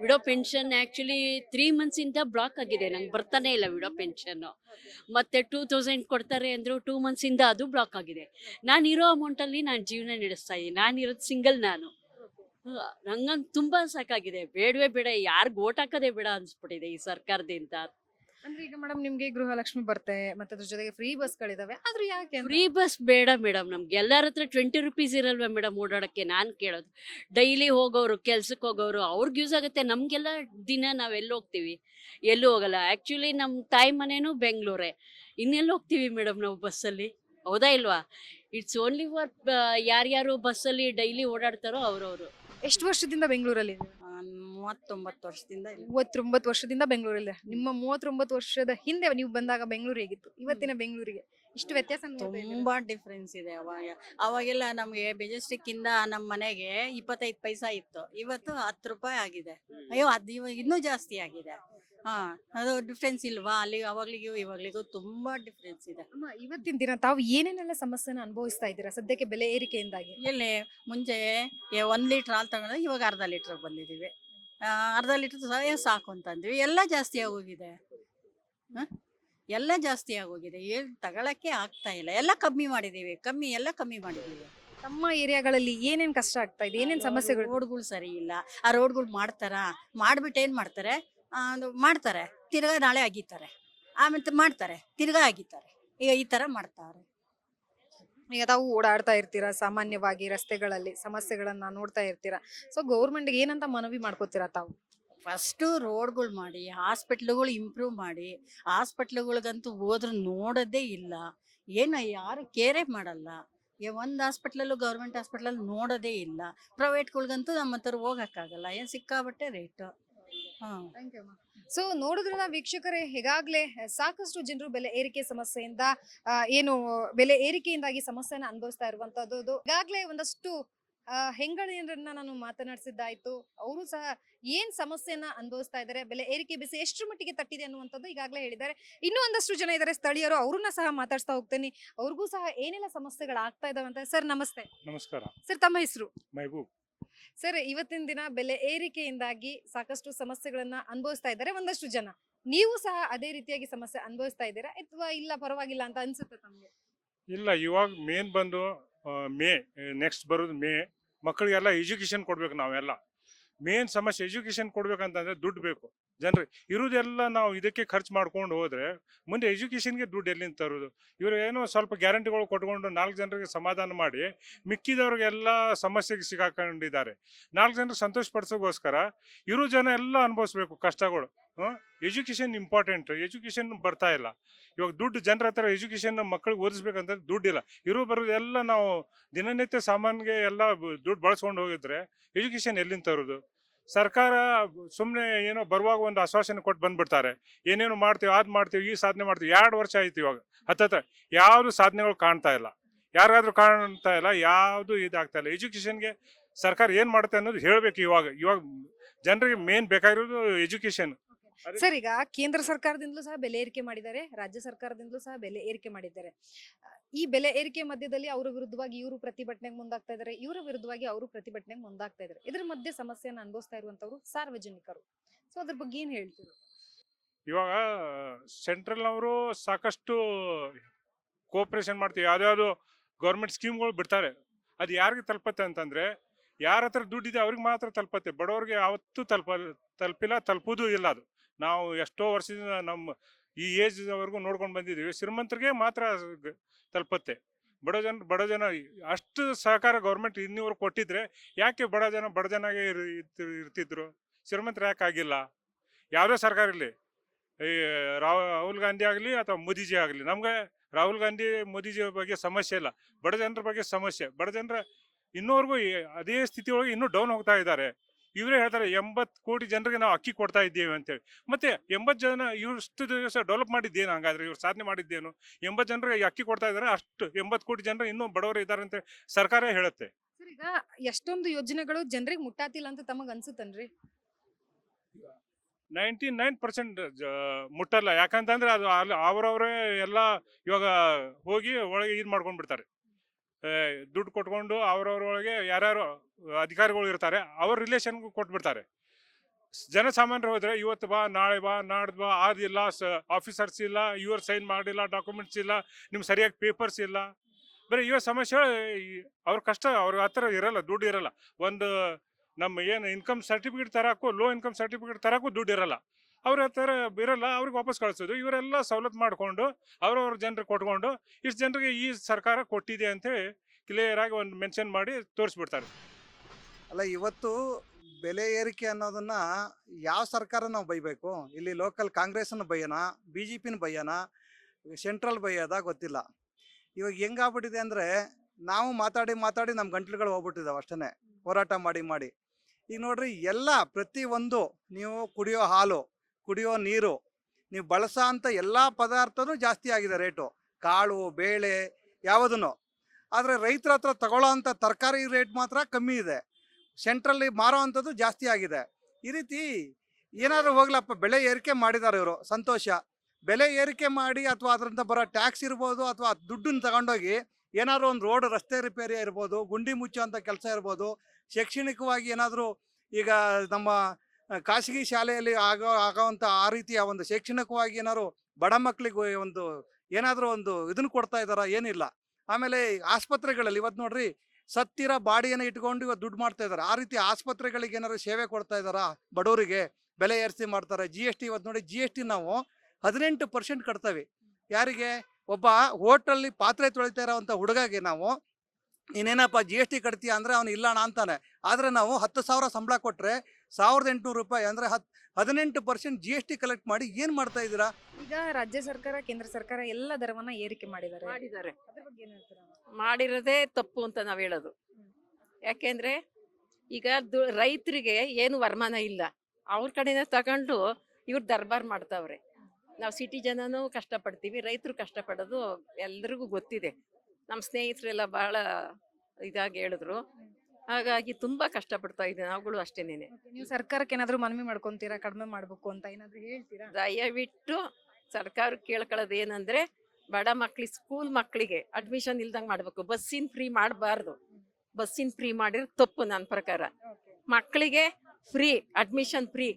ವಿಡೋ ಪೆನ್ಷನ್ ಆಕ್ಚುಲಿ ತ್ರೀ ಇಂದ ಬ್ಲಾಕ್ ಆಗಿದೆ. ನಂಗೆ ಬರ್ತಾನೆ ಇಲ್ಲ ವಿಡೋ ಪೆನ್ಷನ್. ಮತ್ತೆ ಟೂ ತೌಸಂಡ್ ಕೊಡ್ತಾರೆ ಅಂದ್ರು ಟೂ ಮಂತ್ಸ್ ಇಂದ ಅದು ಬ್ಲಾಕ್ ಆಗಿದೆ. ನಾನು ಇರೋ ಅಮೌಂಟ್ ಅಲ್ಲಿ ನಾನು ಜೀವನ ನಡೆಸ್ತಾ ಇದ್ದೀನಿ. ನಾನು ಇರೋದು ಸಿಂಗಲ್ ನಾನು. ನಂಗಂಗೆ ತುಂಬಾ ಸಾಕಾಗಿದೆ. ಬೇಡವೇ ಬೇಡ. ಯಾರಿಗೂ ಓಟ್ ಹಾಕೋದೇ ಬೇಡ ಅನ್ಸ್ಬಿಟ್ಟಿದೆ ಈ ಸರ್ಕಾರದಿಂದ. ಅಂದ್ರೆ ಈಗ ಮೇಡಮ್ ನಿಮ್ಗೆ ಗೃಹಲಕ್ಷ್ಮಿ ಬರ್ತೆ ಮತ್ತೆ ಅದ್ರ ಜೊತೆಗೆ ಫ್ರೀ ಬಸ್ಗಳಿದಾವೆ ಆದ್ರೆ ಯಾಕೆ ಫ್ರೀ ಬಸ್ ಬೇಡ ಮೇಡಮ್ ನಮ್ಗೆ. ಎಲ್ಲರ ಹತ್ರ ಟ್ವೆಂಟಿ ರುಪೀಸ್ ಇರಲ್ವಾ ಮೇಡಮ್ ಓಡಾಡಕ್ಕೆ? ನಾನು ಕೇಳೋದು. ಡೈಲಿ ಹೋಗೋರು ಕೆಲ್ಸಕ್ಕೆ ಹೋಗೋರು ಅವ್ರಿಗೆ ಯೂಸ್ ಆಗುತ್ತೆ. ನಮಗೆಲ್ಲ ದಿನ ನಾವು ಎಲ್ಲಿ ಹೋಗ್ತೀವಿ? ಎಲ್ಲೂ ಹೋಗಲ್ಲ. ಆ್ಯಕ್ಚುಲಿ ನಮ್ಮ ತಾಯಿ ಮನೇನೂ ಬೆಂಗಳೂರೇ. ಇನ್ನೆಲ್ಲ ಹೋಗ್ತೀವಿ ಮೇಡಮ್ ನಾವು ಬಸ್ಸಲ್ಲಿ ಹೌದಾ ಇಲ್ವಾ? ಇಟ್ಸ್ ಓನ್ಲಿ ಫಾರ್ ಯಾರ್ಯಾರು ಬಸ್ಸಲ್ಲಿ ಡೈಲಿ ಓಡಾಡ್ತಾರೋ ಅವ್ರವ್ರು. ಎಷ್ಟು ವರ್ಷದಿಂದ ಬೆಂಗಳೂರಲ್ಲಿ ಮೂವತ್ತೊಂಬತ್ತು ವರ್ಷದಿಂದ ಇಲ್ಲಿ. ಮೂವತ್ತೊಂಬತ್ತು ವರ್ಷದಿಂದ ಬೆಂಗಳೂರಲ್ಲಿ. ನಿಮ್ಮ ಮೂವತ್ತೊಂಬತ್ತು ವರ್ಷದ ಹಿಂದೆ ನೀವು ಬಂದಾಗ ಬೆಂಗಳೂರು ಹೇಗಿತ್ತು? ಇವತ್ತಿನ ಬೆಂಗಳೂರಿಗೆ. ಇಷ್ಟು ವ್ಯತ್ಯಾಸ ತುಂಬಾ ಡಿಫ್ರೆನ್ಸ್ ಇದೆ ಅವಾಗ. ಅವಾಗೆಲ್ಲ ನಮ್ಗೆ ಮೆಜೆಸ್ಟಿಕ್ ಇಂದ ನಮ್ಮ ಮನೆಗೆ ಇಪ್ಪತ್ತೈದು ಪೈಸಾ ಇತ್ತು. ಇವತ್ತು ಹತ್ತು ರೂಪಾಯಿ ಆಗಿದೆ. ಅಯ್ಯೋ ಅದು ಇವಾಗ ಇನ್ನೂ ಜಾಸ್ತಿ ಆಗಿದೆ. ಹಾ ಅದು ಡಿಫ್ರೆನ್ಸ್ ಇಲ್ವಾ? ಅಲ್ಲಿ ಅವಾಗ್ಲಿಗೂ ಇವಾಗ್ಲಿಗೂ ತುಂಬಾ ಡಿಫ್ರೆನ್ಸ್ ಇದೆ. ಅಮ್ಮ ಇವತ್ತಿನ ದಿನ ತಾವು ಏನೇನೆಲ್ಲ ಸಮಸ್ಯೆನ ಅನುಭವಿಸ್ತಾ ಇದ್ದೀರಾ? ಸದ್ಯಕ್ಕೆ ಬೆಲೆ ಏರಿಕೆಯಿಂದಾಗಿ? ಎಲ್ಲಿ ಮುಂಚೆ ಏ- ಒಂದ್ ಲೀಟರ್ ಹಾಲು ತಗೊಂಡ್ರೆ ಇವಾಗ ಅರ್ಧ ಲೀಟರ್ ಬಂದಿದೀವಿ. ಆ, ಅರ್ಧ ಲೀಟರ್ ಸಹ ಸಾಕು ಅಂತಂದ್ವಿ ಎಲ್ಲ ಜಾಸ್ತಿ ಆಗೋಗಿದೆ ಹ? ಎಲ್ಲ ಜಾಸ್ತಿ ಆಗೋಗಿದೆ. ಏನು ತಗೊಳಕ್ಕೆ ಆಗ್ತಾ ಇಲ್ಲ. ಎಲ್ಲ ಕಮ್ಮಿ ಮಾಡಿದೀವಿ ಕಮ್ಮಿ ಎಲ್ಲ ಕಮ್ಮಿ ಮಾಡಿದ್ದೀವಿ. ತಮ್ಮ ಏರಿಯಾಗಳಲ್ಲಿ ಏನೇನ್ ಕಷ್ಟ ಆಗ್ತಾ ಇದೆ? ಏನೇನ್ ಸಮಸ್ಯೆಗಳು? ರೋಡ್ಗಳು ಸರಿ ಇಲ್ಲ. ಆ ರೋಡ್ಗಳು ಮಾಡ್ತಾರ? ಮಾಡ್ಬಿಟ್ಟು ಏನ್ ಮಾಡ್ತಾರೆ? ಅದು ಮಾಡ್ತಾರೆ. ತಿರ್ಗಾ ನಾಳೆ ಆಗಿತ್ತಾರೆ ಆಮೇಲೆ ಮಾಡ್ತಾರೆ. ತಿರ್ಗಾ ಆಗಿತ್ತಾರೆ ಈಗ ಈ ತರ ಮಾಡ್ತಾರೆ. ಈಗ ತಾವು ಓಡಾಡ್ತಾ ಇರ್ತೀರಾ? ಸಾಮಾನ್ಯವಾಗಿ ರಸ್ತೆಗಳಲ್ಲಿ ಸಮಸ್ಯೆಗಳನ್ನ ನೋಡ್ತಾ ಇರ್ತೀರಾ? ಸೊ ಗೌರ್ಮೆಂಟ್ಗೆ ಏನಂತ ಮನವಿ ಮಾಡ್ಕೋತೀರಾ ತಾವು? ಫಸ್ಟು ರೋಡ್ಗಳು ಮಾಡಿ, ಹಾಸ್ಪಿಟ್ಲುಗಳು ಇಂಪ್ರೂವ್ ಮಾಡಿ, ಹಾಸ್ಪಿಟ್ಲುಗಳಿಗಂತೂ ಹೋದ್ರೆ ನೋಡೋದೇ ಇಲ್ಲ. ಏನು ಯಾರು ಕೇರೇ ಮಾಡಲ್ಲ. ಒಂದು ಹಾಸ್ಪಿಟ್ಲಲ್ಲೂ ಗೌರ್ಮೆಂಟ್ ಹಾಸ್ಪಿಟ್ಲಲ್ಲಿ ನೋಡೋದೇ ಇಲ್ಲ. ಪ್ರೈವೇಟ್ಗಳ್ಗಂತೂ ನಮ್ಮ ಹತ್ರ ಹೋಗೋಕ್ಕಾಗಲ್ಲ. ಏನು ಸಿಕ್ಕಾಬಟ್ಟೆ ರೇಟು. ಹಾಂ. ಸೊ ನೋಡಿದ್ರಲ್ಲ ವೀಕ್ಷಕರೇ, ಈಗಾಗಲೇ ಸಾಕಷ್ಟು ಜನರು ಬೆಲೆ ಏರಿಕೆ ಸಮಸ್ಯೆಯಿಂದ ಏನು, ಬೆಲೆ ಏರಿಕೆಯಿಂದಾಗಿ ಸಮಸ್ಯೆನ ಅನುಭವಿಸ್ತಾ ಇರುವಂತದ್ದು ಈಗಾಗಲೇ ಒಂದಷ್ಟು ಹೆಂಗಳಿಯರನ್ನ ನಾನು ಮಾತನಾಡಿಸಿದ್ದಾಯ್ತು. ಅವರು ಸಹ ಏನ್ ಸಮಸ್ಯೆನ ಅನುಭವಿಸ್ತಾ ಇದ್ದಾರೆ ಬೆಲೆ ಏರಿಕೆ ಬಿಸಿ ಎಷ್ಟು ಮಟ್ಟಿಗೆ ತಟ್ಟಿದೆ ಅನ್ನುವಂಥದ್ದು ಈಗಾಗಲೇ ಹೇಳಿದ್ದಾರೆ. ಇನ್ನೂ ಒಂದಷ್ಟು ಜನ ಇದ್ದಾರೆ ಸ್ಥಳೀಯರು ಅವ್ರನ್ನ ಸಹ ಮಾತಾಡ್ಸ್ತಾ ಹೋಗ್ತೇನೆ. ಅವ್ರಿಗೂ ಸಹ ಏನೆಲ್ಲ ಸಮಸ್ಯೆಗಳು ಆಗ್ತಾ ಇದಾವೆ ಅಂತ. ಸರ್ ನಮಸ್ತೆ. ನಮಸ್ಕಾರ. ಸರ್ ತಮ್ಮ ಹೆಸರು? ಮೈಬೂಬ್. ಸರ್ ಇವತ್ತಿನ ದಿನ ಬೆಲೆ ಏರಿಕೆಯಿಂದಾಗಿ ಸಾಕಷ್ಟು ಸಮಸ್ಯೆಗಳನ್ನ ಅನುಭವಿಸ್ತಾ ಇದ್ದಾರೆ ಒಂದಷ್ಟು ಜನ. ನೀವು ಸಹ ಅದೇ ರೀತಿಯಾಗಿ ಸಮಸ್ಯೆ ಅನುಭವಿಸ್ತಾ ಇದ್ದೀರಾ? ಅಥವಾ ಇಲ್ಲ ಪರವಾಗಿಲ್ಲ ಅಂತ ಅನ್ಸುತ್ತೆ ತಮ್ಗೆ? ಇಲ್ಲ ಇವಾಗ ಮೇನ್ ಬಂದು ಮೇ ನೆಕ್ಸ್ಟ್ ಬರೋದು ಮೇ. ಮಕ್ಕಳಿಗೆಲ್ಲ ಎಜುಕೇಶನ್ ಕೊಡ್ಬೇಕು ನಾವೆಲ್ಲ. ಮೇನ್ ಸಮಸ್ಯೆ ಎಜುಕೇಶನ್ ಕೊಡ್ಬೇಕಂತಂದ್ರೆ ದುಡ್ಡು ಬೇಕು. ಜನರು ಇರುವುದೆಲ್ಲ ನಾವು ಇದಕ್ಕೆ ಖರ್ಚು ಮಾಡ್ಕೊಂಡು ಹೋದರೆ ಮುಂದೆ ಎಜುಕೇಷನ್ಗೆ ದುಡ್ಡು ಎಲ್ಲಿಂದ ತರೋದು ಇವರು ಏನೋ ಸ್ವಲ್ಪ ಗ್ಯಾರಂಟಿಗಳು ಕೊಟ್ಕೊಂಡು ನಾಲ್ಕು ಜನರಿಗೆ ಸಮಾಧಾನ ಮಾಡಿ ಮಿಕ್ಕಿದವ್ರಿಗೆಲ್ಲ ಸಮಸ್ಯೆಗೆ ಸಿಗಾಕೊಂಡಿದ್ದಾರೆ. ನಾಲ್ಕು ಜನರಿಗೆ ಸಂತೋಷ ಪಡಿಸೋಗೋಸ್ಕರ ಇರೋ ಜನ ಎಲ್ಲ ಅನುಭವಿಸ್ಬೇಕು ಕಷ್ಟಗಳು. ಎಜುಕೇಶನ್ ಇಂಪಾರ್ಟೆಂಟ್ ಎಜುಕೇಶನ್ ಬರ್ತಾ ಇಲ್ಲ. ಇವಾಗ ದುಡ್ಡು ಜನರ ಹತ್ರ ಎಜುಕೇಶನ್ ಮಕ್ಕಳಿಗೆ ಓದಿಸ್ಬೇಕಂದ್ರೆ ದುಡ್ಡಿಲ್ಲ. ಇರೋ ಬರೋದೆಲ್ಲ ನಾವು ದಿನನಿತ್ಯ ಸಾಮಾನ್ಗೆ ಎಲ್ಲ ದುಡ್ಡು ಬಳಸ್ಕೊಂಡು ಹೋಗಿದ್ರೆ ಎಜುಕೇಶನ್ ಎಲ್ಲಿಂದ ತರೋದು ಸರ್ಕಾರ ಸುಮ್ಮನೆ ಏನೋ ಬರುವಾಗ ಒಂದು ಆಶ್ವಾಸನೆ ಕೊಟ್ಟು ಬಂದ್ಬಿಡ್ತಾರೆ. ಏನೇನು ಮಾಡ್ತೀವಿ ಅದ್ ಮಾಡ್ತೀವಿ, ಈ ಸಾಧನೆ ಮಾಡ್ತೀವಿ, ಎರಡು ವರ್ಷ ಆಯ್ತು ಇವಾಗ. ಹತ್ತತ್ರ ಯಾವುದು ಸಾಧನೆಗಳು ಕಾಣ್ತಾ ಇಲ್ಲ. ಯಾರಿಗಾದ್ರೂ ಕಾಣ್ತಾ ಇಲ್ಲ, ಯಾವುದು ಇದಾಗ್ತಾ ಇಲ್ಲ. ಎಜುಕೇಶನ್ಗೆ ಸರ್ಕಾರ ಏನ್ ಮಾಡುತ್ತೆ ಅನ್ನೋದು ಹೇಳ್ಬೇಕು ಇವಾಗ. ಇವಾಗ ಜನರಿಗೆ ಮೇನ್ ಬೇಕಾಗಿರೋದು ಎಜುಕೇಶನ್ ಸರ್, ಈಗ ಕೇಂದ್ರ ಸರ್ಕಾರದಿಂದಲೂ ಸಹ ಬೆಲೆ ಏರಿಕೆ ಮಾಡಿದ್ದಾರೆ, ರಾಜ್ಯ ಸರ್ಕಾರದಿಂದಲೂ ಸಹ ಬೆಲೆ ಏರಿಕೆ ಮಾಡಿದ್ದಾರೆ. ಈ ಬೆಲೆ ಏರಿಕೆ ಮಧ್ಯದಲ್ಲಿ ಅವರ ವಿರುದ್ಧವಾಗಿ ಇವರು ಪ್ರತಿಭಟನೆಗೆ ಮುಂದಾಗ್ತಾ ಇದ್ದಾರೆ ಇವರ ವಿರುದ್ಧವಾಗಿ ಅವರು ಪ್ರತಿಭಟನೆಗೆ ಮುಂದಾಗ್ತಾ ಇದ್ದಾರೆ ಇದ್ರ ಮಧ್ಯೆ ಸಮಸ್ಯೆಯನ್ನು ಅನುಭವಿಸ್ತಾ ಇರುವಂತವ್ರು ಸಾರ್ವಜನಿಕರು. ಸೊ, ಅದ್ರ ಬಗ್ಗೆ ಏನ್ ಹೇಳ್ತೀರಿ? ಇವಾಗ ಸೆಂಟ್ರಲ್ನವರು ಸಾಕಷ್ಟು ಕೋಪರೇಷನ್ ಮಾಡ್ತೀವಿ. ಯಾವ್ದಾವ್ದು ಗೌರ್ಮೆಂಟ್ ಸ್ಕೀಮ್ಗಳು ಬಿಡ್ತಾರೆ. ಅದು ಯಾರಿಗೆ ತಲುಪತ್ತೆ ಅಂತಂದ್ರೆ, ಯಾರ ಹತ್ರ ದುಡ್ಡಿದೆ ಅವ್ರಿಗೆ ಮಾತ್ರ ತಲುಪತ್ತೆ. ಬಡವ್ರಿಗೆ ಯಾವತ್ತೂ ತಲುಪ, ತಲುಪಿಲ್ಲ, ತಲುಪೋದು ಇಲ್ಲ ಅದು. ನಾವು ಎಷ್ಟೋ ವರ್ಷದಿಂದ ನಮ್ಮ ಈ ಏಜ್ ವರೆಗೂ ನೋಡ್ಕೊಂಡು ಬಂದಿದ್ದೀವಿ. ಶ್ರೀಮಂತರಿಗೆ ಮಾತ್ರ ತಲುಪತ್ತೆ. ಬಡ ಜನ ಬಡ ಜನ ಅಷ್ಟು ಸಹಕಾರ ಗೌರ್ಮೆಂಟ್ ಇನ್ನಿವರು ಕೊಟ್ಟಿದ್ರೆ ಯಾಕೆ ಬಡ ಜನ, ಬಡ ಜನಾಗೆ ಇರ್- ಇರ್ತಿ- ಇರ್ತಿದ್ರು? ಶ್ರೀಮಂತರು ಯಾಕೆ ಆಗಿಲ್ಲ? ಯಾವುದೇ ಸರ್ಕಾರ ಇರಲಿ. ಈ ರಾಹುಲ್ ಗಾಂಧಿ ಆಗಲಿ ಅಥವಾ ಮೋದಿಜಿ ಆಗಲಿ. ನಮಗೆ ರಾಹುಲ್ ಗಾಂಧಿ, ಮೋದಿಜಿ ಬಗ್ಗೆ ಸಮಸ್ಯೆ ಇಲ್ಲ. ಬಡ ಜನರ ಬಗ್ಗೆ ಸಮಸ್ಯೆ. ಬಡ ಜನರ ಇನ್ನೂವರೆಗೂ ಅದೇ ಅದೇ ಸ್ಥಿತಿಯೊಳಗೆ ಇನ್ನೂ ಡೌನ್ ಹೋಗ್ತಾ ಇದ್ದಾರೆ. ಇವರೇ ಹೇಳ್ತಾರೆ ಎಂಬತ್ತು ಕೋಟಿ ಜನರಿಗೆ ನಾವು ಅಕ್ಕಿ ಕೊಡ್ತಾ ಇದ್ದೇವೆ ಅಂತೇಳಿ. ಮತ್ತೆ ಎಂಬತ್ತು ಜನ ಇಷ್ಟು ದಿವಸ ಡೆವಲಪ್ ಮಾಡಿದ್ದೇನು? ಹಂಗಾದ್ರೆ ಇವ್ರು ಸಾಧನೆ ಮಾಡಿದ್ದೇನು? ಎಂಬತ್ತು ಜನರಿಗೆ ಅಕ್ಕಿ ಕೊಡ್ತಾ ಇದ್ದಾರೆ ಅಷ್ಟು ಎಂಬತ್ತು ಕೋಟಿ ಜನರು ಇನ್ನೂ ಬಡವರು ಇದ್ದಾರೆ ಅಂತ ಸರ್ಕಾರ ಹೇಳುತ್ತೆ. ಈಗ ಎಷ್ಟೊಂದು ಯೋಜನೆಗಳು ಜನರಿಗೆ ಮುಟ್ಟಾತಿಲ್ಲ ಅಂತ ತಮಗ್ ಅನ್ಸುತ್ತನ್ರಿ? ನೈಂಟಿ ನೈನ್ ಪರ್ಸೆಂಟ್ ಮುಟ್ಟಲ್ಲ. ಯಾಕಂತಂದ್ರೆ ಅದು ಅಲ್ಲಿ ಅವರವರೇ ಎಲ್ಲ ಇವಾಗ ಹೋಗಿ ಒಳಗೆ ಇದು ಮಾಡ್ಕೊಂಡ್ಬಿಡ್ತಾರೆ ದುಡ್ಡು ಕೊಟ್ಕೊಂಡು ಅವರವ್ರೊಳಗೆ ಯಾರ್ಯಾರು ಅಧಿಕಾರಿಗಳು ಇರ್ತಾರೆ, ಅವ್ರ ರಿಲೇಷನ್ ಕೊಟ್ಬಿಡ್ತಾರೆ. ಸ್- ಜನಸಾಮಾನ್ಯರು ಹೋದ್ರೆ ಇವತ್ತು ಬಾ, ನಾಳೆ ಬಾ, ನಾಡ್ದು ಬಾ ಆದಿಲ್ಲ ಆಫೀಸರ್ಸ್ ಇಲ್ಲ ಯುವರ್ ಸೈನ್ ಮಾಡಿಲ್ಲ ಡಾಕ್ಯುಮೆಂಟ್ಸ್ ಇಲ್ಲ ನಿಮ್ಗೆ ಸರಿಯಾಗಿ ಪೇಪರ್ಸ್ ಇಲ್ಲ. ಬರೀ ಇವ ಸಮಸ್ಯೆ ಅವ್ರ ಕಷ್ಟ, ಅವ್ರ ಹತ್ರ ಇರಲ್ಲ, ದುಡ್ಡು ಇರಲ್ಲ. ಒಂದು ನಮ್ಮ ಏನು ಇನ್ಕಮ್ ಸರ್ಟಿಫಿಕೇಟ್ ತರಕ್ಕೂ ಲೋ ಇನ್ಕಮ್ ಸರ್ಟಿಫಿಕೇಟ್ ತರಕ್ಕೂ ದುಡ್ಡು ಇರಲ್ಲ. ಅವ್ರ ಹತ್ರ ಇರಲ್ಲ, ಅವ್ರಿಗೆ ವಾಪಸ್ ಕಳಿಸೋದು. ಇವರೆಲ್ಲ ಸವಲತ್ತು ಮಾಡಿಕೊಂಡು, ಅವ್ರವ್ರ ಜನರಿಗೆ ಕೊಟ್ಕೊಂಡು, ಇಷ್ಟು ಜನರಿಗೆ ಈ ಸರ್ಕಾರ ಕೊಟ್ಟಿದೆ ಅಂತೇಳಿ ಕ್ಲಿಯರ್ ಆಗಿ ಒಂದು ಮೆನ್ಷನ್ ಮಾಡಿ ತೋರಿಸ್ಬಿಡ್ತಾರೆ. ಅಲ್ಲ, ಇವತ್ತು ಬೆಲೆ ಏರಿಕೆ ಅನ್ನೋದನ್ನ ಯಾವ ಸರ್ಕಾರ ನಾವು ಬೈಬೇಕು? ಇಲ್ಲಿ ಲೋಕಲ್ ಕಾಂಗ್ರೆಸ್ನ ಬೈಯೋಣ ಬಿ ಜೆ ಪಿನ ಬೈಯೋಣ ಸೆಂಟ್ರಲ್ ಬೈಯೋದ ಗೊತ್ತಿಲ್ಲ. ಇವಾಗ ಹೆಂಗಾಗ್ಬಿಟ್ಟಿದೆ ಅಂದರೆ ನಾವು ಮಾತಾಡಿ ಮಾತಾಡಿ ನಮ್ಮ ಗಂಟ್ಲುಗಳು ಹೋಗ್ಬಿಟ್ಟಿದ್ದಾವೆ ಅಷ್ಟೇ ಹೋರಾಟ ಮಾಡಿ ಮಾಡಿ. ಈಗ ನೋಡ್ರಿ, ಎಲ್ಲ ಪ್ರತಿ ಒಂದು ನೀವು ಕುಡಿಯೋ ಹಾಲು, ಕುಡಿಯೋ ನೀರು, ನೀವು ಬಳಸೋ ಅಂಥ ಎಲ್ಲ ಪದಾರ್ಥನೂ ಜಾಸ್ತಿ ಆಗಿದೆ ರೇಟು. ಕಾಳು, ಬೇಳೆ, ಯಾವುದನ್ನು. ಆದರೆ ರೈತರ ಹತ್ರ ತಗೊಳ್ಳೋ ಅಂಥ ತರಕಾರಿ ರೇಟ್ ಮಾತ್ರ ಕಮ್ಮಿ ಇದೆ. ಸೆಂಟ್ರಲ್ಲಿ ಮಾರೋ ಅಂಥದ್ದು ಜಾಸ್ತಿ ಆಗಿದೆ. ಈ ರೀತಿ ಏನಾದರೂ ಹೋಗ್ಲಪ್ಪ ಬೆಲೆ ಏರಿಕೆ ಮಾಡಿದ್ದಾರೆ ಇವರು, ಸಂತೋಷ. ಬೆಲೆ ಏರಿಕೆ ಮಾಡಿ ಅಥವಾ ಅದರಿಂದ ಬರೋ ಟ್ಯಾಕ್ಸ್ ಇರ್ಬೋದು ಅಥವಾ ದುಡ್ಡನ್ನು ತಗೊಂಡೋಗಿ ಏನಾದ್ರು ಒಂದು ರೋಡ್ ರಸ್ತೆ ರಿಪೇರಿ ಇರ್ಬೋದು, ಗುಂಡಿ ಮುಚ್ಚುವಂಥ ಕೆಲಸ ಇರ್ಬೋದು, ಶೈಕ್ಷಣಿಕವಾಗಿ ಏನಾದರೂ ಈಗ ನಮ್ಮ ಖಾಸಗಿ ಶಾಲೆಯಲ್ಲಿ ಆಗೋ, ಆಗೋವಂಥ ಆ ರೀತಿಯ ಒಂದು ಶೈಕ್ಷಣಿಕವಾಗಿ ಏನಾದ್ರು ಬಡ ಮಕ್ಕಳಿಗೆ ಒಂದು ಏನಾದರೂ ಒಂದು ಇದನ್ನು ಕೊಡ್ತಾ ಇದ್ದಾರಾ? ಏನಿಲ್ಲ. ಆಮೇಲೆ ಆಸ್ಪತ್ರೆಗಳಲ್ಲಿ ಇವತ್ತು ನೋಡ್ರಿ ಸತ್ತಿರ ಬಾಡಿಯನ್ನು ಇಟ್ಕೊಂಡು ಇವತ್ತು ದುಡ್ಡು ಮಾಡ್ತಾ ಇದ್ದಾರೆ ಆ ರೀತಿ ಆಸ್ಪತ್ರೆಗಳಿಗೆ ಏನಾರು ಸೇವೆ ಕೊಡ್ತಾ ಇದ್ದಾರಾ ಬಡವರಿಗೆ? ಬೆಲೆ ಏರಿಸಿ ಮಾಡ್ತಾರೆ. ಜಿ ಎಸ್ ಟಿ ಇವತ್ತು ನೋಡಿ ಜಿ ಎಸ್ ಟಿ ನಾವು ಹದಿನೆಂಟು ಪರ್ಸೆಂಟ್ ಕಟ್ತೇವೆ. ಯಾರಿಗೆ? ಒಬ್ಬ ಹೋಟೆಲ್ಲಿ ಪಾತ್ರೆ ತೊಳಿತಾ ಇರೋವಂಥ ಹುಡುಗಗೆ ನಾವು, ನೀನೇನಪ್ಪ ಜಿ ಎಸ್ ಟಿ ಕಟ್ತೀಯ? ಅಂದರೆ, ಅವನು ಇಲ್ಲಣ್ಣ ಅಂತಾನೆ. ಆದರೆ ನಾವು ಹತ್ತು ಸಾವಿರ ಸಂಬಳ ಕೊಟ್ಟರೆ ಸಾವಿರದ ಎಂಟುನೂರು ರೂಪಾಯಿ ಅಂದರೆ ಹತ್ ಹದಿನೆಂಟು percent G S T collect ಮಾಡಿ ಏನು ಮಾಡ್ತಾ ಇದ್ದೀರಾ? ಈಗ ರಾಜ್ಯ ಸರ್ಕಾರ ಕೇಂದ್ರ ಸರ್ಕಾರ ಎಲ್ಲ ದರವನ್ನ ಏರಿಕೆ ಮಾಡಿದ್ದಾರೆ. ಮಾಡಿದ್ದಾರೆ. ಅದ್ರ ಬಗ್ಗೆ ಏನ್ ಹೇಳ್ತೀರಾ? ಮಾಡಿರೋದೇ ತಪ್ಪು ಅಂತ ನಾವು ಹೇಳೋದು. ಯಾಕೆಂದ್ರೆ ಈಗ ದು ರೈತರಿಗೆ ಏನು ವರಮಾನ ಇಲ್ಲ. ಅವ್ರ ಕಡೆನೇ ತಗೊಂಡು ಇವ್ರು ದರ್ಬಾರ್ ಮಾಡ್ತಾವ್ರೆ. ನಾವು ಸಿಟಿ ಜನನೂ ಕಷ್ಟಪಡ್ತೀವಿ ರೈತರು ಕಷ್ಟಪಡೋದು ಎಲ್ರಿಗೂ ಗೊತ್ತಿದೆ. ನಮ್ಮ ಸ್ನೇಹಿತರೆಲ್ಲ ಬಹಳ ಇದಾಗಿ ಹೇಳಿದ್ರು. ಹಾಗಾಗಿ ತುಂಬಾ ಕಷ್ಟಪಡ್ತಾ ಇದ್ದೀವಿ ನಾವುಗಳು ಅಷ್ಟೇನೆ ನೀವು ಸರ್ಕಾರಕ್ಕೆ ಏನಾದ್ರು ಮನವಿ ಮಾಡ್ಕೊಂತೀರಾ? ಕಡಿಮೆ ಮಾಡ್ಬೇಕು ಅಂತ ಏನಾದ್ರು ಹೇಳ್ತೀರಾ? ದಯವಿಟ್ಟು ಸರ್ಕಾರ ಕೇಳ್ಕೊಳ್ಳೋದು ಏನಂದ್ರೆ ಬಡ ಮಕ್ಳಿಗೆ ಸ್ಕೂಲ್ ಮಕ್ಕಳಿಗೆ ಅಡ್ಮಿಷನ್ ಇಲ್ದಂಗೆ ಮಾಡ್ಬೇಕು. ಬಸ್ಸಿನ ಫ್ರೀ ಮಾಡಬಾರ್ದು. ಬಸ್ಸಿನ ಫ್ರೀ ಮಾಡಿದ್ರೆ ತಪ್ಪು ನನ್ನ ಪ್ರಕಾರ. ಮಕ್ಕಳಿಗೆ ಫ್ರೀ ಅಡ್ಮಿಷನ್ ಫ್ರೀ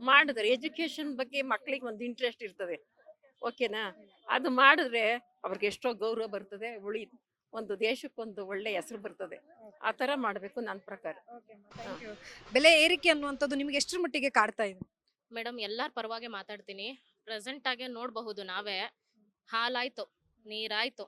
ಮಾಡಿದ್ರೆ ಎಜುಕೇಶನ್ ಬಗ್ಗೆ ಮಕ್ಕಳಿಗೆ ಒಂದು ಇಂಟ್ರೆಸ್ಟ್ ಇರ್ತದೆ. ಓಕೆನಾ? ಅದು ಮಾಡಿದ್ರೆ ಅವ್ರಿಗೆ ಎಷ್ಟೋ ಗೌರವ ಬರ್ತದೆ ಉಳಿ ಒಂದು ದೇಶಕ್ಕೊಂದು ಒಳ್ಳೆ ಹೆಸರು ಬರ್ತದೆ. ಆ ತರ ಮಾಡಬೇಕು ನನ್ನ ಪ್ರಕಾರ. ಬೆಲೆ ಏರಿಕೆ ಅನ್ನುವಂಥದ್ದು ನಿಮ್ಗೆ ಎಷ್ಟರ ಮಟ್ಟಿಗೆ ಕಾಡ್ತಾ ಇದೆ? ಮೇಡಮ್ ಎಲ್ಲಾರ ಪರವಾಗಿ ಮಾತಾಡ್ತೀನಿ. ಪ್ರೆಸೆಂಟ್ ಆಗಿ ನೋಡಬಹುದು ನಾವೇ. ಹಾಲಾಯ್ತು ನೀರಾಯ್ತು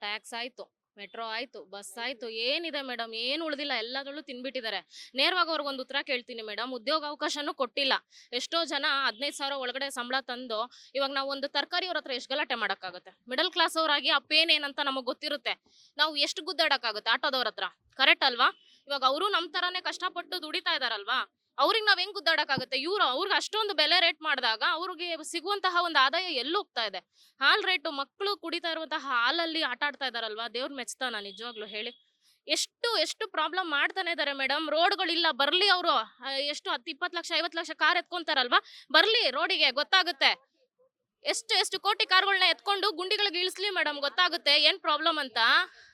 ಟ್ಯಾಕ್ಸ್ ಆಯ್ತು. ಮೆಟ್ರೋ ಆಯ್ತು, ಬಸ್ ಆಯ್ತು, ಏನಿದೆ ಮೇಡಮ್? ಏನು ಉಳಿದಿಲ್ಲ, ಎಲ್ಲದರಲ್ಲೂ ತಿನ್ಬಿಟ್ಟಿದ್ದಾರೆ. ನೇರವಾಗಿ ಅವ್ರಿಗೊಂದು ಉತ್ತರ ಕೇಳ್ತೀನಿ ಮೇಡಮ್. ಉದ್ಯೋಗ ಅವಕಾಶನೂ ಕೊಟ್ಟಿಲ್ಲ. ಎಷ್ಟೋ ಜನ ಹದಿನೈದು ಸಾವಿರ ಒಳಗಡೆ ಸಂಬಳ ತಂದು ಇವಾಗ ನಾವು ಒಂದು ತರಕಾರಿ ಅವ್ರ ಹತ್ರ ಎಷ್ಟು ಗಲಾಟೆ ಮಾಡೋಕ್ಕಾಗುತ್ತೆ? ಮಿಡಲ್ ಕ್ಲಾಸ್ ಅವರಾಗಿ ಆ ಪೇನ್ ಏನಂತ ನಮಗೆ ಗೊತ್ತಿರುತ್ತೆ. ನಾವು ಎಷ್ಟು ಗುದ್ದಾಡಕ್ಕಾಗುತ್ತೆ? ಆಟೋದವ್ರ ಹತ್ರ. ಕರೆಕ್ಟ್ ಅಲ್ವಾ? ಇವಾಗ ಅವರು ನಮ್ಮ ಥರನೇ ಕಷ್ಟಪಟ್ಟು ದುಡಿತಾ ಇದಾರಲ್ವಾ? ಅವ್ರಿಗೆ ನಾವ್ ಹೆಂಗ್ ಗುದ್ದಾಡಕ್ಕಾಗುತ್ತೆ? ಇವ್ರು ಅವ್ರಿಗೆ ಅಷ್ಟೊಂದು ಬೆಲೆ ರೇಟ್ ಮಾಡಿದಾಗ ಅವ್ರಿಗೆ ಸಿಗುವಂತಹ ಒಂದು ಆದಾಯ ಎಲ್ಲಿ ಹೋಗ್ತಾ ಇದೆ. ಹಾಲ್ ರೇಟು ಮಕ್ಕಳು ಕುಡಿತಾ ಇರುವಂತಹ ಹಾಲಲ್ಲಿ ಆಟ ಆಡ್ತಾ ಇದಾರಲ್ವಾ? ದೇವ್ರ ಮೆಚ್ತಾನ ನಿಜವಾಗ್ಲೂ ಹೇಳಿ. ಎಷ್ಟು ಎಷ್ಟು ಪ್ರಾಬ್ಲಮ್ ಮಾಡ್ತಾನೆ ಇದಾರೆ ಮೇಡಮ್ ರೋಡ್ಗಳಿಲ್ಲ, ಬರ್ಲಿ ಅವರು. ಎಷ್ಟು ಹತ್ತು ಇಪ್ಪತ್ತು ಲಕ್ಷ, ಐವತ್ತು ಲಕ್ಷ ಕಾರ್ ಎತ್ಕೊಂತಾರಲ್ವಾ? ಬರ್ಲಿ ರೋಡಿಗೆ, ಗೊತ್ತಾಗುತ್ತೆ. ಎಷ್ಟು ಎಷ್ಟು ಕೋಟಿ ಕಾರ್ಗಳನ್ನ ಎತ್ಕೊಂಡು ಗುಂಡಿಗಳಿಗೆ ಇಳಿಸ್ಲಿ ಮೇಡಮ್ ಗೊತ್ತಾಗುತ್ತೆ. ಏನ್ ಪ್ರಾಬ್ಲಮ್ ಅಂತ?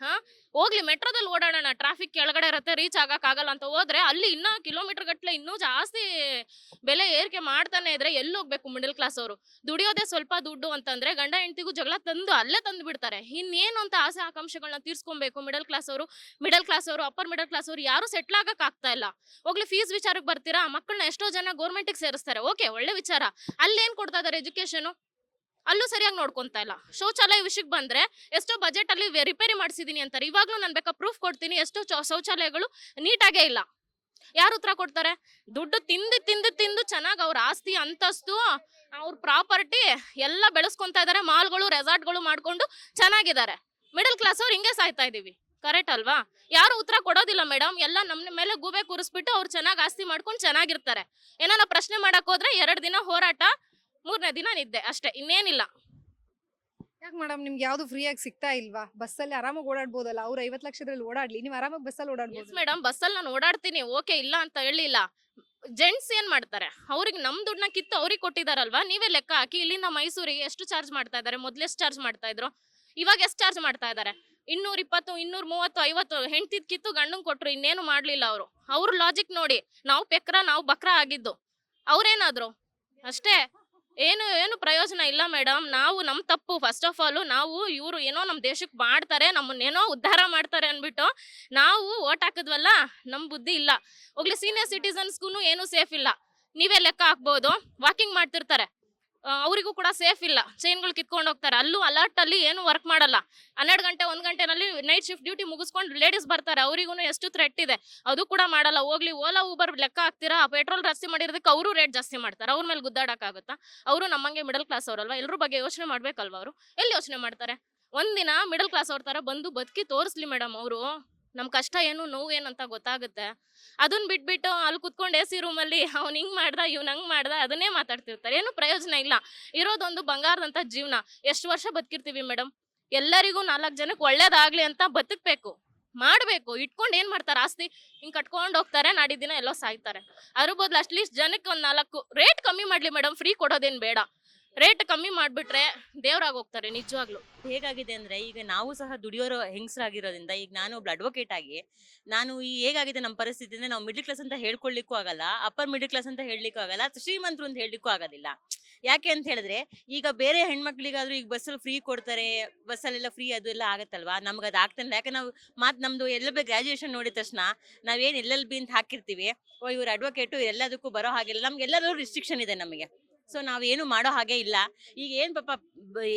ಹಾ? ಹೋಗ್ಲಿ ಮೆಟ್ರೋದಲ್ಲಿ ಓಡಾಡೋಣ ಟ್ರಾಫಿಕ್ ಕೆಳಗಡೆ ಇರುತ್ತೆ ರೀಚ್ ಆಗಕ್ ಆಗಲ್ಲ ಅಂತ ಹೋದ್ರೆ ಅಲ್ಲಿ ಇನ್ನ ಕಿಲೋಮೀಟರ್ ಗಟ್ಟಲೆ ಇನ್ನೂ ಜಾಸ್ತಿ ಬೆಲೆ ಏರಿಕೆ ಮಾಡ್ತಾನೆ ಇದ್ರೆ ಎಲ್ಲಿ ಹೋಗ್ಬೇಕು ಮಿಡಲ್ ಕ್ಲಾಸ್ ಅವರು? ದುಡಿಯೋದೇ ಸ್ವಲ್ಪ ದುಡ್ಡು ಅಂತಂದ್ರೆ ಗಂಡ ಹೆಂಡತಿಗೂ ಜಗಳ ತಂದು ಅಲ್ಲೇ ತಂದು ಬಿಡ್ತಾರೆ. ಇನ್ನೇನು ಅಂತ ಆಸೆ ಆಕಾಂಕ್ಷೆಗಳನ್ನ ತೀರ್ಸ್ಕೊಬೇಕು ಮಿಡಲ್ ಕ್ಲಾಸ್ ಅವರು? ಮಿಡಲ್ ಕ್ಲಾಸ್ ಅವರು ಅಪ್ಪರ್ ಮಿಡಲ್ ಕ್ಲಾಸ್ ಅವರು ಯಾರು ಸೆಟ್ಲ್ ಆಗಕ್ ಆಗ್ತಾ ಇಲ್ಲ. ಹೋಗ್ಲಿ ಫೀಸ್ ವಿಚಾರಕ್ಕೆ ಬರ್ತೀರಾ? ಮಕ್ಕಳನ್ನ ಎಷ್ಟೋ ಜನ ಗೌರ್ಮೆಂಟಿಗೆ ಸೇರಿಸ್ತಾರೆ. ಓಕೆ ಒಳ್ಳೆ ವಿಚಾರ. ಅಲ್ಲೇನ್ ಕೊಡ್ತಾ ಇದಾರೆ ಎಜುಕೇಶನ್ ಅಲ್ಲೂ ಸರಿಯಾಗಿ ನೋಡ್ಕೊಂತಾ ಇಲ್ಲ. ಶೌಚಾಲಯ ವಿಷಯಕ್ಕೆ ಬಂದ್ರೆ ಎಷ್ಟೋ ಬಜೆಟ್ ಅಲ್ಲಿ ರಿಪೇರಿ ಮಾಡಿಸಿದೀನಿ ಅಂತಾರೆ. ಇವಾಗ್ಲೂ ನಾನು ಬೇಕಾ ಪ್ರೂಫ್ ಕೊಡ್ತೀನಿ. ಎಷ್ಟೋ ಶೌಚಾಲಯಗಳು ನೀಟಾಗೇ ಇಲ್ಲ. ಯಾರು ಉತ್ತರ ಕೊಡ್ತಾರೆ? ದುಡ್ಡು ತಿಂದು ತಿಂದು ತಿಂದು ಚೆನ್ನಾಗಿ ಅವ್ರ ಆಸ್ತಿ ಅಂತಸ್ತು, ಅವ್ರ ಪ್ರಾಪರ್ಟಿ ಎಲ್ಲ ಬೆಳೆಸ್ಕೊಂತಾ ಇದಾರೆ. ಮಾಲ್ಗಳು ರೆಸಾರ್ಟ್ಗಳು ಮಾಡ್ಕೊಂಡು ಚೆನ್ನಾಗಿದ್ದಾರೆ ಮಿಡಲ್ ಕ್ಲಾಸ್ ಅವ್ರು ಹಿಂಗೆ ಸಾಯ್ತಾ ಇದೀವಿ. ಕರೆಕ್ಟ್ ಅಲ್ವಾ? ಯಾರು ಉತ್ತರ ಕೊಡೋದಿಲ್ಲ ಮೇಡಮ್ ಎಲ್ಲ ನಮ್ಮ ಮೇಲೆ ಗೂಬೆ ಕೂರಿಸ್ಬಿಟ್ಟು ಅವ್ರು ಚೆನ್ನಾಗಿ ಆಸ್ತಿ ಮಾಡ್ಕೊಂಡು ಚೆನ್ನಾಗಿರ್ತಾರೆ. ಏನಾರ ಪ್ರಶ್ನೆ ಮಾಡಕ್ ಹೋದ್ರೆ ಎರಡು ದಿನ ಹೋರಾಟ ಮೂರನೇ ದಿನ ನಿದ್ದೆ ಅಷ್ಟೇ ಇನ್ನೇನಿಲ್ಲ. ಯಾಕೆ ಮೇಡಮ್ ನಿಮ್ಗೆ ಯಾವ್ದು ಫ್ರೀ ಆಗಿ ಸಿಗ್ತಾ ಇಲ್ವಾ? ಬಸ್ಸಲ್ಲಿ ಆರಾಮಾಗಿ ಓಡಾಡ್ಬೋದಲ್ಲ ಅವ್ರು ಐವತ್ತು ಲಕ್ಷದಲ್ಲಿ ಓಡಾಡ್ಲಿ ನೀವು ಆರಾಮಾಗಿ ಬಸ್ಸಲ್ಲಿ ಓಡಾಡ್ಬೋದು. ಮೇಡಮ್ ಬಸ್ಸಲ್ಲಿ ನಾನು ಓಡಾಡ್ತೀನಿ ಓಕೆ ಇಲ್ಲ ಅಂತ ಹೇಳಿಲ್ಲ ಜೆಂಟ್ಸ್ ಏನ್ ಮಾಡ್ತಾರೆ? ಅವ್ರಿಗೆ ನಮ್ ದುಡ್ಡನ್ನ ಕಿತ್ತು ಅವ್ರಿಗೆ ಕೊಟ್ಟಿದಾರಲ್ವಾ? ನೀವೇ ಲೆಕ್ಕ ಹಾಕಿ ಇಲ್ಲಿಂದ ಮೈಸೂರಿಗೆ ಎಷ್ಟು ಚಾರ್ಜ್ ಮಾಡ್ತಾ ಇದಾರೆ? ಮೊದ್ಲು ಎಷ್ಟು ಚಾರ್ಜ್ ಮಾಡ್ತಾ ಇದ್ರು? ಇವಾಗ ಎಷ್ಟು ಚಾರ್ಜ್ ಮಾಡ್ತಾ ಇದಾರೆ? ಇನ್ನೂರ ಇಪ್ಪತ್ತು ಇನ್ನೂರ ಮೂವತ್ತು ಐವತ್ತು ಹೆಂಡ್ತಿದ್ ಕಿತ್ತು ಗಂಡನ್ ಕೊಟ್ರು ಇನ್ನೇನು ಮಾಡ್ಲಿಲ್ಲ ಅವರು. ಅವ್ರ ಲಾಜಿಕ್ ನೋಡಿ ನಾವು ಪೆಕ್ರ ನಾವು ಬಕ್ರ ಆಗಿದ್ದು. ಅವ್ರೇನಾದ್ರು? ಅಷ್ಟೇ. ಏನು ಏನು ಪ್ರಯೋಜನ ಇಲ್ಲ ಮೇಡಮ್ ನಾವು ನಮ್ಮ ತಪ್ಪು. ಫಸ್ಟ್ ಆಫ್ ಆಲ್ ನಾವು ಇವರು ಏನೋ ನಮ್ಮ ದೇಶಕ್ಕೆ ಮಾಡ್ತಾರೆ ನಮ್ಮನ್ನೇನೋ ಉದ್ಧಾರ ಮಾಡ್ತಾರೆ ಅನ್ಬಿಟ್ಟು ನಾವು ಓಟ್ ಹಾಕಿದ್ವಲ್ಲ ನಮ್ಮ ಬುದ್ಧಿ ಇಲ್ಲ. ಹೋಗ್ಲಿ ಸೀನಿಯರ್ ಸಿಟಿಸನ್ಸ್ಗೂ ಏನು ಸೇಫ್ ಇಲ್ಲ. ನೀವೇ ಲೆಕ್ಕ ಹಾಕ್ಬೋದು ವಾಕಿಂಗ್ ಮಾಡ್ತಿರ್ತಾರೆ. ಅವರಿಗೂ ಕೂಡ ಸೇಫ್ ಇಲ್ಲ. ಚೈನ್ಗಳು ಕಿತ್ಕೊಂಡು ಹೋಗ್ತಾರೆ. ಅಲ್ಲೂ ಅಲರ್ಟ್ ಅಲ್ಲಿ ಏನು ವರ್ಕ್ ಮಾಡಲ್ಲ. ಹನ್ನೆರಡು ಗಂಟೆ, ಒಂದ್ ಗಂಟೆನಲ್ಲಿ ನೈಟ್ ಶಿಫ್ಟ್ ಡ್ಯೂಟಿ ಮುಗಿಸ್ಕೊಂಡು ಲೇಡೀಸ್ ಬರ್ತಾರೆ. ಅವರಿಗೂ ಎಷ್ಟು ಥ್ರೆಟ್ ಇದೆ? ಅದು ಕೂಡ ಮಾಡಲ್ಲ. ಹೋಗ್ಲಿ, ಓಲಾ ಊಬರ್ ಲೆಕ್ಕ ಹಾಕ್ತೀರಾ? ಪೆಟ್ರೋಲ್ ಜಾಸ್ತಿ ಮಾಡಿರೋದಕ್ಕೆ ಅವರು ರೇಟ್ ಜಾಸ್ತಿ ಮಾಡ್ತಾರೆ. ಅವ್ರ ಮೇಲೆ ಗುದ್ದಾಡಕ್ಕಾಗುತ್ತಾ? ಅವರು ನಮ್ಮಂಗೆ ಮಿಡಲ್ ಕ್ಲಾಸ್ ಅವರಲ್ವಾ? ಎಲ್ಲರ ಬಗ್ಗೆ ಯೋಚನೆ ಮಾಡ್ಬೇಕಲ್ವಾ ಅವರು? ಎಲ್ಲಿ ಯೋಚನೆ ಮಾಡ್ತಾರೆ? ಒಂದಿನ ಮಿಡಲ್ ಕ್ಲಾಸ್ ಅವ್ರ ತರ ಬಂದು ಬದುಕಿ ತೋರಿಸ್ಲಿ ಮೇಡಮ್ ಅವರು. ನಮ್ ಕಷ್ಟ ಏನು, ನೋವು ಏನಂತ ಗೊತ್ತಾಗುತ್ತೆ. ಅದನ್ನ ಬಿಟ್ಬಿಟ್ಟು ಅಲ್ಲಿ ಕುತ್ಕೊಂಡು ಎ ಸಿ ರೂಮಲ್ಲಿ ಅವ್ನು ಹಿಂಗೆ ಮಾಡ್ದ, ಇವ್ನು ಹಂಗೆ ಮಾಡ್ದ, ಅದನ್ನೇ ಮಾತಾಡ್ತಿರ್ತಾರೆ. ಏನು ಪ್ರಯೋಜನ ಇಲ್ಲ. ಇರೋದೊಂದು ಬಂಗಾರದಂಥ ಜೀವನ. ಎಷ್ಟು ವರ್ಷ ಬದುಕಿರ್ತೀವಿ ಮೇಡಮ್ ಎಲ್ಲರಿಗೂ ನಾಲ್ಕು ಜನಕ್ಕೆ ಒಳ್ಳೇದಾಗ್ಲಿ ಅಂತ ಬದುಕ್ಬೇಕು. ಮಾಡಬೇಕು. ಇಟ್ಕೊಂಡು ಏನು ಮಾಡ್ತಾರೆ? ಆಸ್ತಿ ಹಿಂಗೆ ಕಟ್ಕೊಂಡು ಹೋಗ್ತಾರೆ ನಾಡಿದ್ದಿನ ಎಲ್ಲೋ ಸಾಯ್ತಾರೆ. ಅದ್ರ ಬದಲು ಅಟ್ಲೀಸ್ಟ್ ಜನಕ್ಕೆ ಒಂದು ನಾಲ್ಕು, ರೇಟ್ ಕಮ್ಮಿ ಮಾಡ್ಲಿ ಮೇಡಮ್ ಫ್ರೀ ಕೊಡೋದೇನ್ ಬೇಡ. ರೇಟ್ ಕಮ್ಮಿ ಮಾಡ್ಬಿಟ್ರೆ ದೇವ್ರಾಗಿ ಹೋಗ್ತಾರೆ ನಿಜವಾಗ್ಲು. ಹೇಗಾಗಿದೆ ಅಂದ್ರೆ ಈಗ ನಾವು ಸಹ ದುಡಿಯೋರು ಹೆಂಗಸರಾಗಿರೋದ್ರಿಂದ ಈಗ ನಾನು ಒಬ್ಳು ಅಡ್ವೊಕೇಟ್ ಆಗಿ ನಾನು ಈ ಹೇಗಾಗಿದೆ ನಮ್ಮ ಪರಿಸ್ಥಿತಿ ಅಂದ್ರೆ ನಾವು ಮಿಡ್ಲ್ ಕ್ಲಾಸ್ ಅಂತ ಹೇಳ್ಕೊಳ್ಳಿಕ್ಕೂ ಆಗಲ್ಲ ಅಪ್ಪರ್ ಮಿಡ್ಲ್ ಕ್ಲಾಸ್ ಅಂತ ಹೇಳಲಿಕ್ಕೂ ಆಗಲ್ಲ ಶ್ರೀಮಂತರು ಅಂತ ಹೇಳಲಿಕ್ಕೂ ಆಗೋದಿಲ್ಲ. ಯಾಕೆ ಅಂತ ಹೇಳಿದ್ರೆ ಈಗ ಬೇರೆ ಹೆಣ್ಮಕ್ಳಿಗಾದ್ರೂ ಈಗ ಬಸ್ಸಲ್ಲಿ ಫ್ರೀ ಕೊಡ್ತಾರೆ ಬಸ್ಸಲ್ಲೆಲ್ಲ ಫ್ರೀ ಅದು ಎಲ್ಲ ಆಗತ್ತಲ್ವಾ? ನಮ್ಗೆ ಅದು ಆಗ್ತಾನೆ ಯಾಕೆ ನಾವು ಮಾತು ನಮ್ದು ಎಲ್ಲ ಗ್ರಾಜುಯೇಷನ್ ನೋಡಿದ ತಕ್ಷಣ ನಾವೇನು ಎಲ್ ಎಲ್ ಬಿ ಅಂತ ಹಾಕಿರ್ತೀವಿ, ಓ ಇವ್ರು ಅಡ್ವೊಕೇಟು ಎಲ್ಲದಕ್ಕೂ ಬರೋ ಹಾಗಿಲ್ಲ. ನಮ್ಗೆಲ್ಲರೂ ರಿಸ್ಟ್ರಿಕ್ಷನ್ ಇದೆ ನಮಗೆ. ಸೊ ನಾವೇನು ಮಾಡೋ ಹಾಗೆ ಇಲ್ಲ. ಈಗ ಏನ್ ಪಾಪ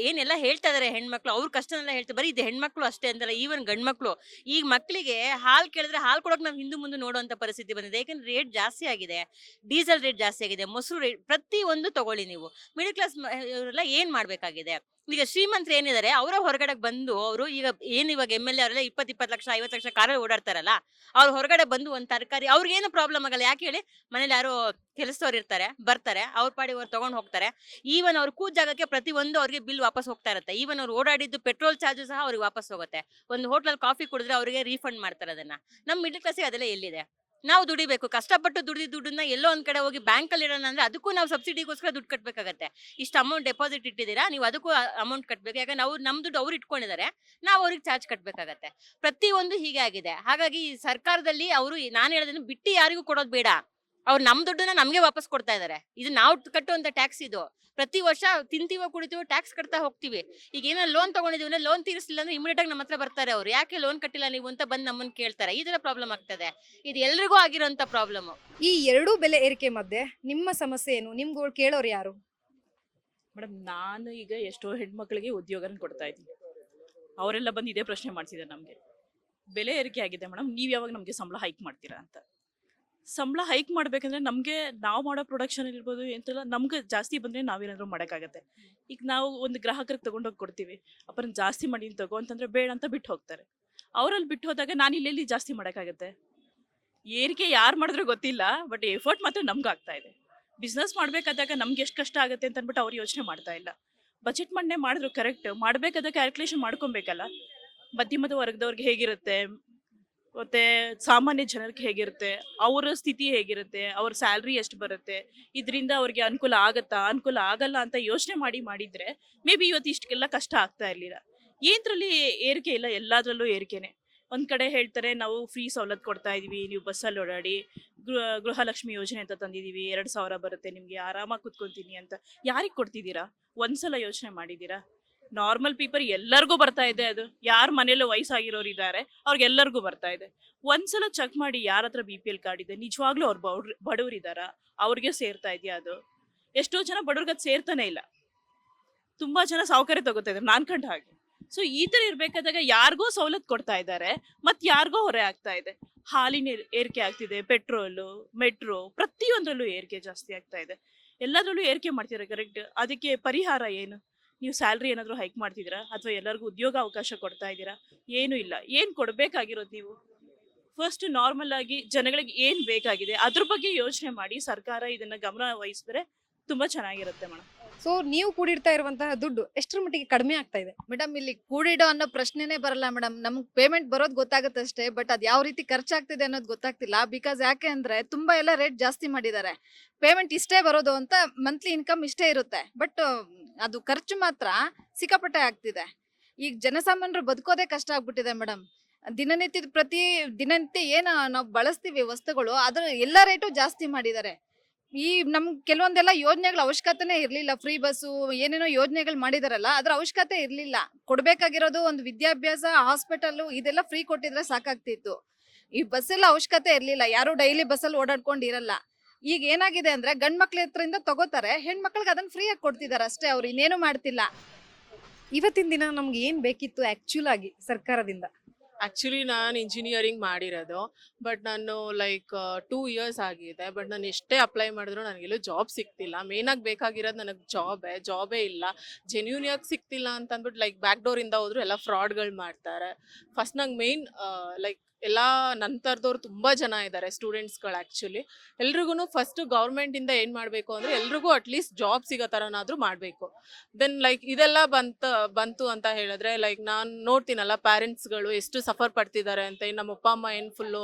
ಏನೆಲ್ಲ ಹೇಳ್ತಾ ಇದಾರೆ ಹೆಣ್ಮಕ್ಳು, ಅವ್ರ ಕಷ್ಟನೆಲ್ಲ ಹೇಳ್ತಾರೆ ಬರೀ ಇದು ಹೆಣ್ಮಕ್ಳು ಅಷ್ಟೇ ಅಂತಲ್ಲ ಈವನ್ ಗಂಡ್ಮಕ್ಳು. ಈಗ ಮಕ್ಕಳಿಗೆ ಹಾಲ್ ಕೇಳಿದ್ರೆ ಹಾಲ್ ಕೊಡೋಕೆ ನಾವು ಹಿಂದೆ ಮುಂದೆ ನೋಡುವಂತ ಪರಿಸ್ಥಿತಿ ಬಂದಿದೆ. ಯಾಕಂದ್ರೆ ರೇಟ್ ಜಾಸ್ತಿ ಆಗಿದೆ. ಡೀಸೆಲ್ ರೇಟ್ ಜಾಸ್ತಿ ಆಗಿದೆ. ಮೊಸರು ರೇಟ್ ಪ್ರತಿ ಒಂದು ತಗೊಳ್ಳಿ ನೀವು. ಮಿಡಲ್ ಕ್ಲಾಸ್ ಇವರೆಲ್ಲ ಏನ್ ಮಾಡ್ಬೇಕಾಗಿದೆ? ಈಗ ಶ್ರೀಮಂತರು ಏನಿದ್ದಾರೆ ಅವರ ಹೊರಗಡೆ ಬಂದು ಅವರು ಈಗ ಏನ್ ಇವಾಗ ಎಂ ಎಲ್ ಎ ಅವರೆಲ್ಲ ಇಪ್ಪತ್ ಇಪ್ಪತ್ತು ಲಕ್ಷ, ಐವತ್ತು ಲಕ್ಷ ಕಾರಲ್ಲಿ ಓಡಾಡ್ತಾರಲ್ಲ, ಅವ್ರು ಹೊರಗಡೆ ಬಂದು ಒಂದ್ ತರಕಾರಿ ಅವ್ರಿಗೇನು ಪ್ರಾಬ್ಲಮ್ ಆಗಲ್ಲ. ಯಾಕೆ ಹೇಳಿ? ಮನೇಲಿ ಯಾರೋ ಕೆಲಸದವ್ರು ಇರ್ತಾರೆ, ಬರ್ತಾರೆ, ಅವ್ರ ಪಾಡಿ ಅವ್ರು ತಗೊಂಡ್ ಹೋಗ್ತಾರೆ. ಈವನ್ ಅವ್ರು ಕೂತ್ ಜಾಗಕ್ಕೆ ಪ್ರತಿ ಒಂದು ಅವ್ರಿಗೆ ಬಿಲ್ ವಾಪಸ್ ಹೋಗ್ತಾ ಇರುತ್ತೆ. ಈವನ್ ಅವ್ರು ಓಡಾಡಿದ್ದು ಪೆಟ್ರೋಲ್ ಚಾರ್ಜ್ ಸಹ ಅವ್ರಿಗೆ ವಾಪಸ್ ಹೋಗುತ್ತೆ. ಒಂದು ಹೋಟ್ಲಲ್ಲಿ ಕಾಫಿ ಕುಡಿದ್ರೆ ಅವರಿಗೆ ರೀಫಂಡ್ ಮಾಡ್ತಾರೆ ಅದನ್ನ. ನಮ್ಮ ಮಿಡ್ಲ್ ಕ್ಲಾಸಿಗೆ ಅದೆಲ್ಲ ಎಲ್ಲಿದೆ? ನಾವು ದುಡಿಬೇಕು. ಕಷ್ಟಪಟ್ಟು ದುಡಿದ ದುಡ್ಡನ್ನ ಎಲ್ಲೋ ಒಂದ್ ಕಡೆ ಹೋಗಿ ಬ್ಯಾಂಕ್ ಅಲ್ಲಿ ಇಡೋಣ ಅಂದ್ರೆ ಅದಕ್ಕೂ ನಾವು ಸಬ್ಸಿಡಿಗೋಸ್ಕರ ದುಡ್ಡು ಕಟ್ಬೇಕಾಗತ್ತೆ. ಇಷ್ಟು ಅಮೌಂಟ್ ಡೆಪಾಸಿಟ್ ಇಟ್ಟಿದ್ದೀರಾ, ನೀವು ಅದಕ್ಕೂ ಅಮೌಂಟ್ ಕಟ್ಬೇಕು. ಯಾಕಂದ್ರೆ ಅವ್ರು ನಮ್ ದುಡ್ಡು ಅವ್ರು ಇಟ್ಕೊಂಡಿದ್ದಾರೆ. ನಾವು ಅವ್ರಿಗೆ ಚಾರ್ಜ್ ಕಟ್ಬೇಕಾಗತ್ತೆ. ಪ್ರತಿಯೊಂದು ಹೀಗೆ ಆಗಿದೆ. ಹಾಗಾಗಿ ಸರ್ಕಾರದಲ್ಲಿ ಅವರು ನಾನು ಹೇಳೋದನ್ನ ಬಿಟ್ಟು ಯಾರಿಗೂ ಕೊಡೋದು ಬೇಡ. ಅವ್ರು ನಮ್ ದುಡ್ಡನ್ನ ನಮ್ಗೆ ವಾಪಸ್ ಕೊಡ್ತಾ ಇದಾರೆ. ಇದು ನಾವು ಕಟ್ಟುವಂತ ಟ್ಯಾಕ್ಸ್ ಇದು. ಪ್ರತಿ ವರ್ಷ ತಿಂತೀವೋ ಕುಡಿತೀವೋ ಟ್ಯಾಕ್ಸ್ ಕಟ್ತಾ ಹೋಗ್ತೀವಿ. ಈಗ ಏನೋ ಲೋನ್ ತಗೊಂಡಿದೀವಿ ಲೋನ್ ತೀರಿಸಲಿಲ್ಲ ಅಂದ್ರೆ ಇಮಿಡಿಯೇಟ್ ಆಗಿ ನಮ್ಮ ಹತ್ರ ಬರ್ತಾರೆ ಅವ್ರು. ಯಾಕೆ ಲೋನ್ ಕಟ್ಟಿಲ್ಲ ನೀವು ಅಂತ ಬಂದು ನಮ್ಮನ್ನ ಕೇಳ್ತಾರೆ. ಈ ತರ ಪ್ರಾಬ್ಲಮ್ ಆಗ್ತದೆ. ಇದು ಎಲ್ರಿಗೂ ಆಗಿರೋಂತ ಪ್ರಾಬ್ಲಮ್ ಈ ಎರಡೂ ಬೆಲೆ ಏರಿಕೆ ಮಧ್ಯೆ ನಿಮ್ಮ ಸಮಸ್ಯೆ ಏನು? ನಿಮ್ಗಳು ಕೇಳೋರು ಯಾರು? ಮೇಡಮ್ ನಾನು ಈಗ ಎಷ್ಟೋ ಹೆಣ್ಮಕ್ಳಿಗೆ ಉದ್ಯೋಗನ ಕೊಡ್ತಾ ಇದ್ದೀನಿ. ಅವರೆಲ್ಲ ಬಂದು ಇದೇ ಪ್ರಶ್ನೆ ಮಾಡ್ತಿದ್ದಾರೆ ನಮಗೆ. ಬೆಲೆ ಏರಿಕೆ ಆಗಿದೆ ಮೇಡಮ್ ನೀವು ಯಾವಾಗ ನಮಗೆ ಸಂಬಳ ಹೈಕ್ ಮಾಡ್ತೀರಾ ಅಂತ. ಸಂಬಳ ಹೈಕ್ ಮಾಡ್ಬೇಕಂದ್ರೆ ನಮಗೆ ನಾವು ಮಾಡೋ ಪ್ರೊಡಕ್ಷನ್ ಇರ್ಬೋದು ಎಂತೆಲ್ಲ ನಮ್ಗೆ ಜಾಸ್ತಿ ಬಂದರೆ ನಾವೇನಾದರೂ ಮಾಡೋಕ್ಕಾಗತ್ತೆ. ಈಗ ನಾವು ಒಂದು ಗ್ರಾಹಕರಿಗೆ ತಗೊಂಡೋಗಿ ಕೊಡ್ತೀವಿ ಅಪ್ಪನ ಜಾಸ್ತಿ ಮಾಡಿ ತಗೋ ಅಂತಂದ್ರೆ ಬೇಡ ಅಂತ ಬಿಟ್ಟು ಹೋಗ್ತಾರೆ. ಅವರಲ್ಲಿ ಬಿಟ್ಟು ಹೋದಾಗ ನಾನು ಇಲ್ಲೆಲ್ಲಿ ಜಾಸ್ತಿ ಮಾಡೋಕ್ಕಾಗತ್ತೆ? ಏರಿಕೆ ಯಾರು ಮಾಡಿದ್ರು ಗೊತ್ತಿಲ್ಲ ಬಟ್ ಎಫರ್ಟ್ ಮಾತ್ರ ನಮ್ಗೆ ಆಗ್ತಾ ಇದೆ. ಬಿಸ್ನೆಸ್ ಮಾಡ್ಬೇಕಾದಾಗ ನಮ್ಗೆ ಎಷ್ಟು ಕಷ್ಟ ಆಗುತ್ತೆ ಅಂತ ಅಂದ್ಬಿಟ್ಟು ಅವ್ರು ಯೋಚನೆ ಮಾಡ್ತಾ ಇಲ್ಲ. ಬಜೆಟ್ ಮಂಡನೆ ಮಾಡಿದ್ರು ಕರೆಕ್ಟ್ ಮಾಡ್ಬೇಕಾದ ಕ್ಯಾಲ್ಕುಲೇಷನ್ ಮಾಡ್ಕೊಬೇಕಲ್ಲ. ಮಧ್ಯಮದ ವರ್ಗದವ್ರಿಗೆ ಹೇಗಿರುತ್ತೆ ಮತ್ತೆ ಸಾಮಾನ್ಯ ಜನರಿಗೆ ಹೇಗಿರುತ್ತೆ? ಅವರ ಸ್ಥಿತಿ ಹೇಗಿರುತ್ತೆ? ಅವ್ರ ಸ್ಯಾಲ್ರಿ ಎಷ್ಟು ಬರುತ್ತೆ? ಇದರಿಂದ ಅವ್ರಿಗೆ ಅನುಕೂಲ ಆಗತ್ತಾ? ಅನುಕೂಲ ಆಗಲ್ಲ ಅಂತ ಯೋಚನೆ ಮಾಡಿ ಮಾಡಿದ್ರೆ ಮೇ ಬಿ ಇವತ್ತು ಇಷ್ಟಕ್ಕೆಲ್ಲ ಕಷ್ಟ ಆಗ್ತಾ ಇರ್ಲಿಲ್ಲ. ಏನ್ರಲ್ಲಿ ಏರಿಕೆ ಇಲ್ಲ, ಎಲ್ಲದರಲ್ಲೂ ಏರಿಕೆನೆ. ಒಂದ್ ಕಡೆ ಹೇಳ್ತಾರೆ, ನಾವು ಫ್ರೀ ಸವಲತ್ತು ಕೊಡ್ತಾ ಇದೀವಿ, ನೀವು ಬಸ್ಸಲ್ಲಿ ಓಡಾಡಿ ಗೃಹ ಗೃಹಲಕ್ಷ್ಮಿ ಯೋಜನೆ ಅಂತ ತಂದಿದೀವಿ, ಎರಡ್ ಸಾವಿರ ಬರುತ್ತೆ ನಿಮ್ಗೆ, ಆರಾಮಾಗಿ ಕುತ್ಕೊಂತೀನಿ ಅಂತ. ಯಾರಿಗೆ ಕೊಡ್ತಿದ್ದೀರಾ? ಒಂದ್ಸಲ ಯೋಚನೆ ಮಾಡಿದೀರಾ ನಾರ್ಮಲ್ ಪೀಪಲ್ ಎಲ್ಲರಿಗೂ ಬರ್ತಾ ಇದೆ ಅದು. ಯಾರ ಮನೇಲಿ ವಯಸ್ಸಾಗಿರೋರು ಇದ್ದಾರೆ ಅವ್ರಿಗೆಲ್ಲರಿಗೂ ಬರ್ತಾ ಇದೆ. ಒಂದ್ಸಲ ಚೆಕ್ ಮಾಡಿ ಯಾರ ಹತ್ರ ಬಿ ಪಿ ಎಲ್ ಕಾರ್ಡ್ ಇದೆ, ನಿಜವಾಗ್ಲೂ ಅವ್ರು ಬಡವ್ರು ಇದಾರ ಅವ್ರಿಗೆ ಸೇರ್ತಾ ಇದೆಯಾ ಅದು? ಎಷ್ಟೋ ಜನ ಬಡವ್ರಿಗೆ ಅದು ಸೇರ್ತಾನೆ ಇಲ್ಲ. ತುಂಬಾ ಜನ ಸೌಕರ್ಯ ತಗೋತಾ ಇದ್ದಾರೆ ನಾನ್ ಕಂಡ ಹಾಗೆ. ಸೊ ಈ ತರ ಇರ್ಬೇಕಾದಾಗ ಯಾರಿಗೋ ಸವಲತ್ತು ಕೊಡ್ತಾ ಇದ್ದಾರೆ ಮತ್ ಯಾರಿಗೋ ಹೊರೆ ಆಗ್ತಾ ಇದೆ. ಹಾಲಿನ ಏರ್- ಏರಿಕೆ ಆಗ್ತಿದೆ, ಪೆಟ್ರೋಲು, ಮೆಟ್ರೋ, ಪ್ರತಿಯೊಂದರಲ್ಲೂ ಏರಿಕೆ ಜಾಸ್ತಿ ಆಗ್ತಾ ಇದೆ. ಎಲ್ಲದರಲ್ಲೂ ಏರಿಕೆ ಮಾಡ್ತಿದ್ದಾರೆ ಕರೆಕ್ಟ್ ಅದಕ್ಕೆ ಪರಿಹಾರ ಏನು? ನೀವು ಸ್ಯಾಲ್ರಿ ಏನಾದರೂ ಹೈಕ್ ಮಾಡ್ತಿದ್ದೀರಾ? ಅಥವಾ ಎಲ್ಲರಿಗೂ ಉದ್ಯೋಗ ಅವಕಾಶ ಕೊಡ್ತಾ ಇದ್ದೀರಾ? ಏನು ಇಲ್ಲ. ಏನು ಕೊಡಬೇಕಾಗಿರೋದು ನೀವು? ಫಸ್ಟ್ ನಾರ್ಮಲ್ ಆಗಿ ಜನಗಳಿಗೆ ಏನು ಬೇಕಾಗಿದೆ? ಅದ್ರ ಬಗ್ಗೆ ಯೋಚನೆ ಮಾಡಿ ಸರ್ಕಾರ ಇದನ್ನ ಗಮನ ವಹಿಸಿದ್ರೆ ತುಂಬಾ ಚೆನ್ನಾಗಿರುತ್ತೆ ಮೇಡಮ್ ಸೊ ನೀವು ಕೂಡಿಡ್ತಾ ಇರುವಂತಹ ದುಡ್ಡು ಎಷ್ಟರ ಮಟ್ಟಿಗೆ ಕಡಿಮೆ ಆಗ್ತಾ ಇದೆ? ಮೇಡಮ್ ಇಲ್ಲಿ ಕೂಡಿಡೋ ಅನ್ನೋ ಪ್ರಶ್ನೆನೇ ಬರಲ್ಲ ಮೇಡಮ್ ನಮ್ಗೆ ಪೇಮೆಂಟ್ ಬರೋದು ಗೊತ್ತಾಗುತ್ತೆ ಅಷ್ಟೇ ಬಟ್ ಅದು ಯಾವ ರೀತಿ ಖರ್ಚಾಗ್ತಿದೆ ಅನ್ನೋದು ಗೊತ್ತಾಗ್ತಿಲ್ಲ. ಬಿಕಾಸ್ ಯಾಕೆ ಅಂದ್ರೆ ತುಂಬಾ ಎಲ್ಲ ರೇಟ್ ಜಾಸ್ತಿ ಮಾಡಿದ್ದಾರೆ. ಪೇಮೆಂಟ್ ಇಷ್ಟೇ ಬರೋದು ಅಂತ ಮಂತ್ಲಿ ಇನ್ಕಮ್ ಇಷ್ಟೇ ಇರುತ್ತೆ. ಬಟ್ ಅದು ಖರ್ಚು ಮಾತ್ರ ಸಿಕ್ಕಾಪಟ್ಟೆ ಆಗ್ತಿದೆ. ಈಗ ಜನಸಾಮಾನ್ಯರು ಬದುಕೋದೇ ಕಷ್ಟ ಆಗ್ಬಿಟ್ಟಿದೆ ಮೇಡಮ್ ದಿನನಿತ್ಯದ ಪ್ರತಿ, ದಿನನಿತ್ಯ ಏನು ನಾವು ಬಳಸ್ತೀವಿ ವಸ್ತುಗಳು ಅದರ ಎಲ್ಲ ರೇಟು ಜಾಸ್ತಿ ಮಾಡಿದ್ದಾರೆ. ಈ ನಮ್ ಕೆಲವೊಂದೆಲ್ಲ ಯೋಜನೆಗಳ ಅವಶ್ಯಕತೆನೇ ಇರ್ಲಿಲ್ಲ. ಫ್ರೀ ಬಸ್ಸು ಏನೇನೋ ಯೋಜನೆಗಳು ಮಾಡಿದಾರಲ್ಲ, ಅದ್ರ ಅವಶ್ಯಕತೆ ಇರ್ಲಿಲ್ಲ. ಕೊಡ್ಬೇಕಾಗಿರೋದು ಒಂದು ವಿದ್ಯಾಭ್ಯಾಸ ಹಾಸ್ಪಿಟಲ್ ಇದೆಲ್ಲ ಫ್ರೀ ಕೊಟ್ಟಿದ್ರೆ ಸಾಕಾಗ್ತಿತ್ತು. ಈ ಬಸ್ ಎಲ್ಲ ಅವಶ್ಯಕತೆ ಇರ್ಲಿಲ್ಲ. ಯಾರು ಡೈಲಿ ಬಸ್ಸಲ್ಲಿ ಓಡಾಡ್ಕೊಂಡು ಇರಲ್ಲ ಈಗ ಏನಾಗಿದೆ ಅಂದ್ರೆ ಗಂಡ್ ಮಕ್ಳ ಹತ್ರದಿಂದ ತಗೋತಾರೆ, ಹೆಣ್ಮಕ್ಳಿಗೆ ಅದನ್ನ ಫ್ರೀ ಆಗಿ ಕೊಡ್ತಿದಾರೆ ಅಷ್ಟೇ, ಅವ್ರು ಇನ್ನೇನು ಮಾಡ್ತಿಲ್ಲ. ಇವತ್ತಿನ ದಿನ ನಮ್ಗೆ ಏನ್ ಬೇಕಿತ್ತು ಆಕ್ಚುಲ್ ಆಗಿ ಸರ್ಕಾರದಿಂದ? ಆ್ಯಕ್ಚುಲಿ ನಾನು ಇಂಜಿನಿಯರಿಂಗ್ ಮಾಡಿರೋದು ಬಟ್ ನಾನು ಲೈಕ್ ಟೂ ಇಯರ್ಸ್ ಆಗಿದೆ ಬಟ್ ನಾನು ಎಷ್ಟೇ ಅಪ್ಲೈ ಮಾಡಿದ್ರು ನನಗೆಲ್ಲೂ ಜಾಬ್ ಸಿಗ್ತಿಲ್ಲ. ಮೇನಾಗಿ ಬೇಕಾಗಿರೋದು ನನಗೆ ಜಾಬೇ ಜಾಬೇ ಇಲ್ಲ. ಜೆನ್ಯೂನಿಯಾಗಿ ಸಿಗ್ತಿಲ್ಲ ಅಂತಂದ್ಬಿಟ್ಟು ಲೈಕ್ ಬ್ಯಾಕ್ ಡೋರಿಂದ ಹೋದ್ರು ಎಲ್ಲ ಫ್ರಾಡ್ಗಳು ಮಾಡ್ತಾರೆ. ಫಸ್ಟ್ ನಂಗೆ ಮೇನ್ ಲೈಕ್ ಎಲ್ಲ ನಂತರದವ್ರು ತುಂಬಾ ಜನ ಇದ್ದಾರೆ ಸ್ಟೂಡೆಂಟ್ಸ್ಗಳು ಆ್ಯಕ್ಚುಲಿ ಎಲ್ರಿಗೂ ಫಸ್ಟ್ ಗೌರ್ಮೆಂಟಿಂದ ಏನು ಮಾಡಬೇಕು ಅಂದರೆ ಎಲ್ರಿಗೂ ಅಟ್ಲೀಸ್ಟ್ ಜಾಬ್ ಸಿಗೋ ಥರನಾದರೂ ಮಾಡಬೇಕು. ದೆನ್ ಲೈಕ್ ಇದೆಲ್ಲ ಬಂತ, ಬಂತು ಅಂತ ಹೇಳಿದ್ರೆ ಲೈಕ್ ನಾನು ನೋಡ್ತೀನಲ್ಲ ಪ್ಯಾರೆಂಟ್ಸ್ಗಳು ಎಷ್ಟು ಸಫರ್ ಪಡ್ತಿದ್ದಾರೆ ಅಂತ ನಮ್ಮ ಅಪ್ಪ, ಅಮ್ಮ ಏನು ಫುಲ್ಲು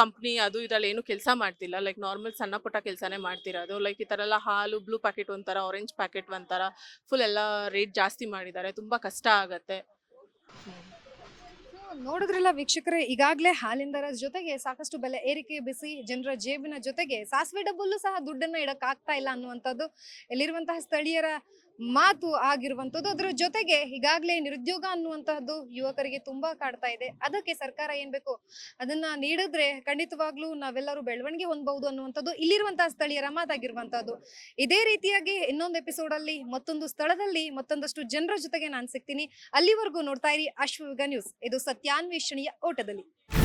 ಕಂಪ್ನಿ ಅದು ಇದರಲ್ಲಿ ಏನು ಕೆಲಸ ಮಾಡ್ತಿಲ್ಲ. ಲೈಕ್ ನಾರ್ಮಲ್ ಸಣ್ಣ ಪುಟ್ಟ ಕೆಲಸನೇ ಮಾಡ್ತಿರೋದು. ಲೈಕ್ ಈ ಥರ ಎಲ್ಲ ಹಾಲು ಬ್ಲೂ ಪ್ಯಾಕೆಟ್ ಒಂಥರ ಆರೆಂಜ್ ಪ್ಯಾಕೆಟ್ ಒಂಥರ ಫುಲ್ ಎಲ್ಲ ರೇಟ್ ಜಾಸ್ತಿ ಮಾಡಿದ್ದಾರೆ. ತುಂಬ ಕಷ್ಟ ಆಗತ್ತೆ. ನೋಡಿದ್ರಲ್ಲ ವೀಕ್ಷಕರೇ, ಈಗಾಗಲೇ ಹಾಲಿನ ದರದ ಜೊತೆಗೆ ಸಾಕಷ್ಟು ಬೆಲೆ ಏರಿಕೆ ಬಿಸಿ ಜನರ ಜೇಬಿನ ಜೊತೆಗೆ ಸಾಸಿವೆ ಡಬ್ಬಲ್ಲೂ ಸಹ ದುಡ್ಡನ್ನ ಇಡಕ್ಕಾಗ್ತಾ ಇಲ್ಲ ಅನ್ನುವಂಥದ್ದು ಇಲ್ಲಿರುವಂತಹ ಸ್ಥಳೀಯರ ಮಾತು ಆಗಿರುವಂತದ್ದು ಅದರ ಜೊತೆಗೆ ಈಗಾಗಲೇ ನಿರುದ್ಯೋಗ ಅನ್ನುವಂತಹದ್ದು ಯುವಕರಿಗೆ ತುಂಬಾ ಕಾಡ್ತಾ ಇದೆ. ಅದಕ್ಕೆ ಸರ್ಕಾರ ಏನ್ ಬೇಕು? ಅದನ್ನ ನೀಡಿದ್ರೆ ಖಂಡಿತವಾಗ್ಲೂ ನಾವೆಲ್ಲರೂ ಬೆಳವಣಿಗೆ ಹೊಂದಬಹುದು ಅನ್ನುವಂಥದ್ದು, ಇಲ್ಲಿರುವಂತಹ ಸ್ಥಳೀಯರ ಮಾತಾಗಿರುವಂತಹದ್ದು ಇದೇ ರೀತಿಯಾಗಿ ಇನ್ನೊಂದು ಎಪಿಸೋಡ್ ಅಲ್ಲಿ, ಮತ್ತೊಂದು ಸ್ಥಳದಲ್ಲಿ ಮತ್ತೊಂದಷ್ಟು ಜನರ ಜೊತೆಗೆ ನಾನು ಸಿಗ್ತೀನಿ. ಅಲ್ಲಿವರೆಗೂ ನೋಡ್ತಾ ಇರಿ ಅಶ್ವಯುಗ ನ್ಯೂಸ್. ಇದು ಸತ್ಯಾನ್ವೇಷಣೆಯ ಓಟದಲ್ಲಿ.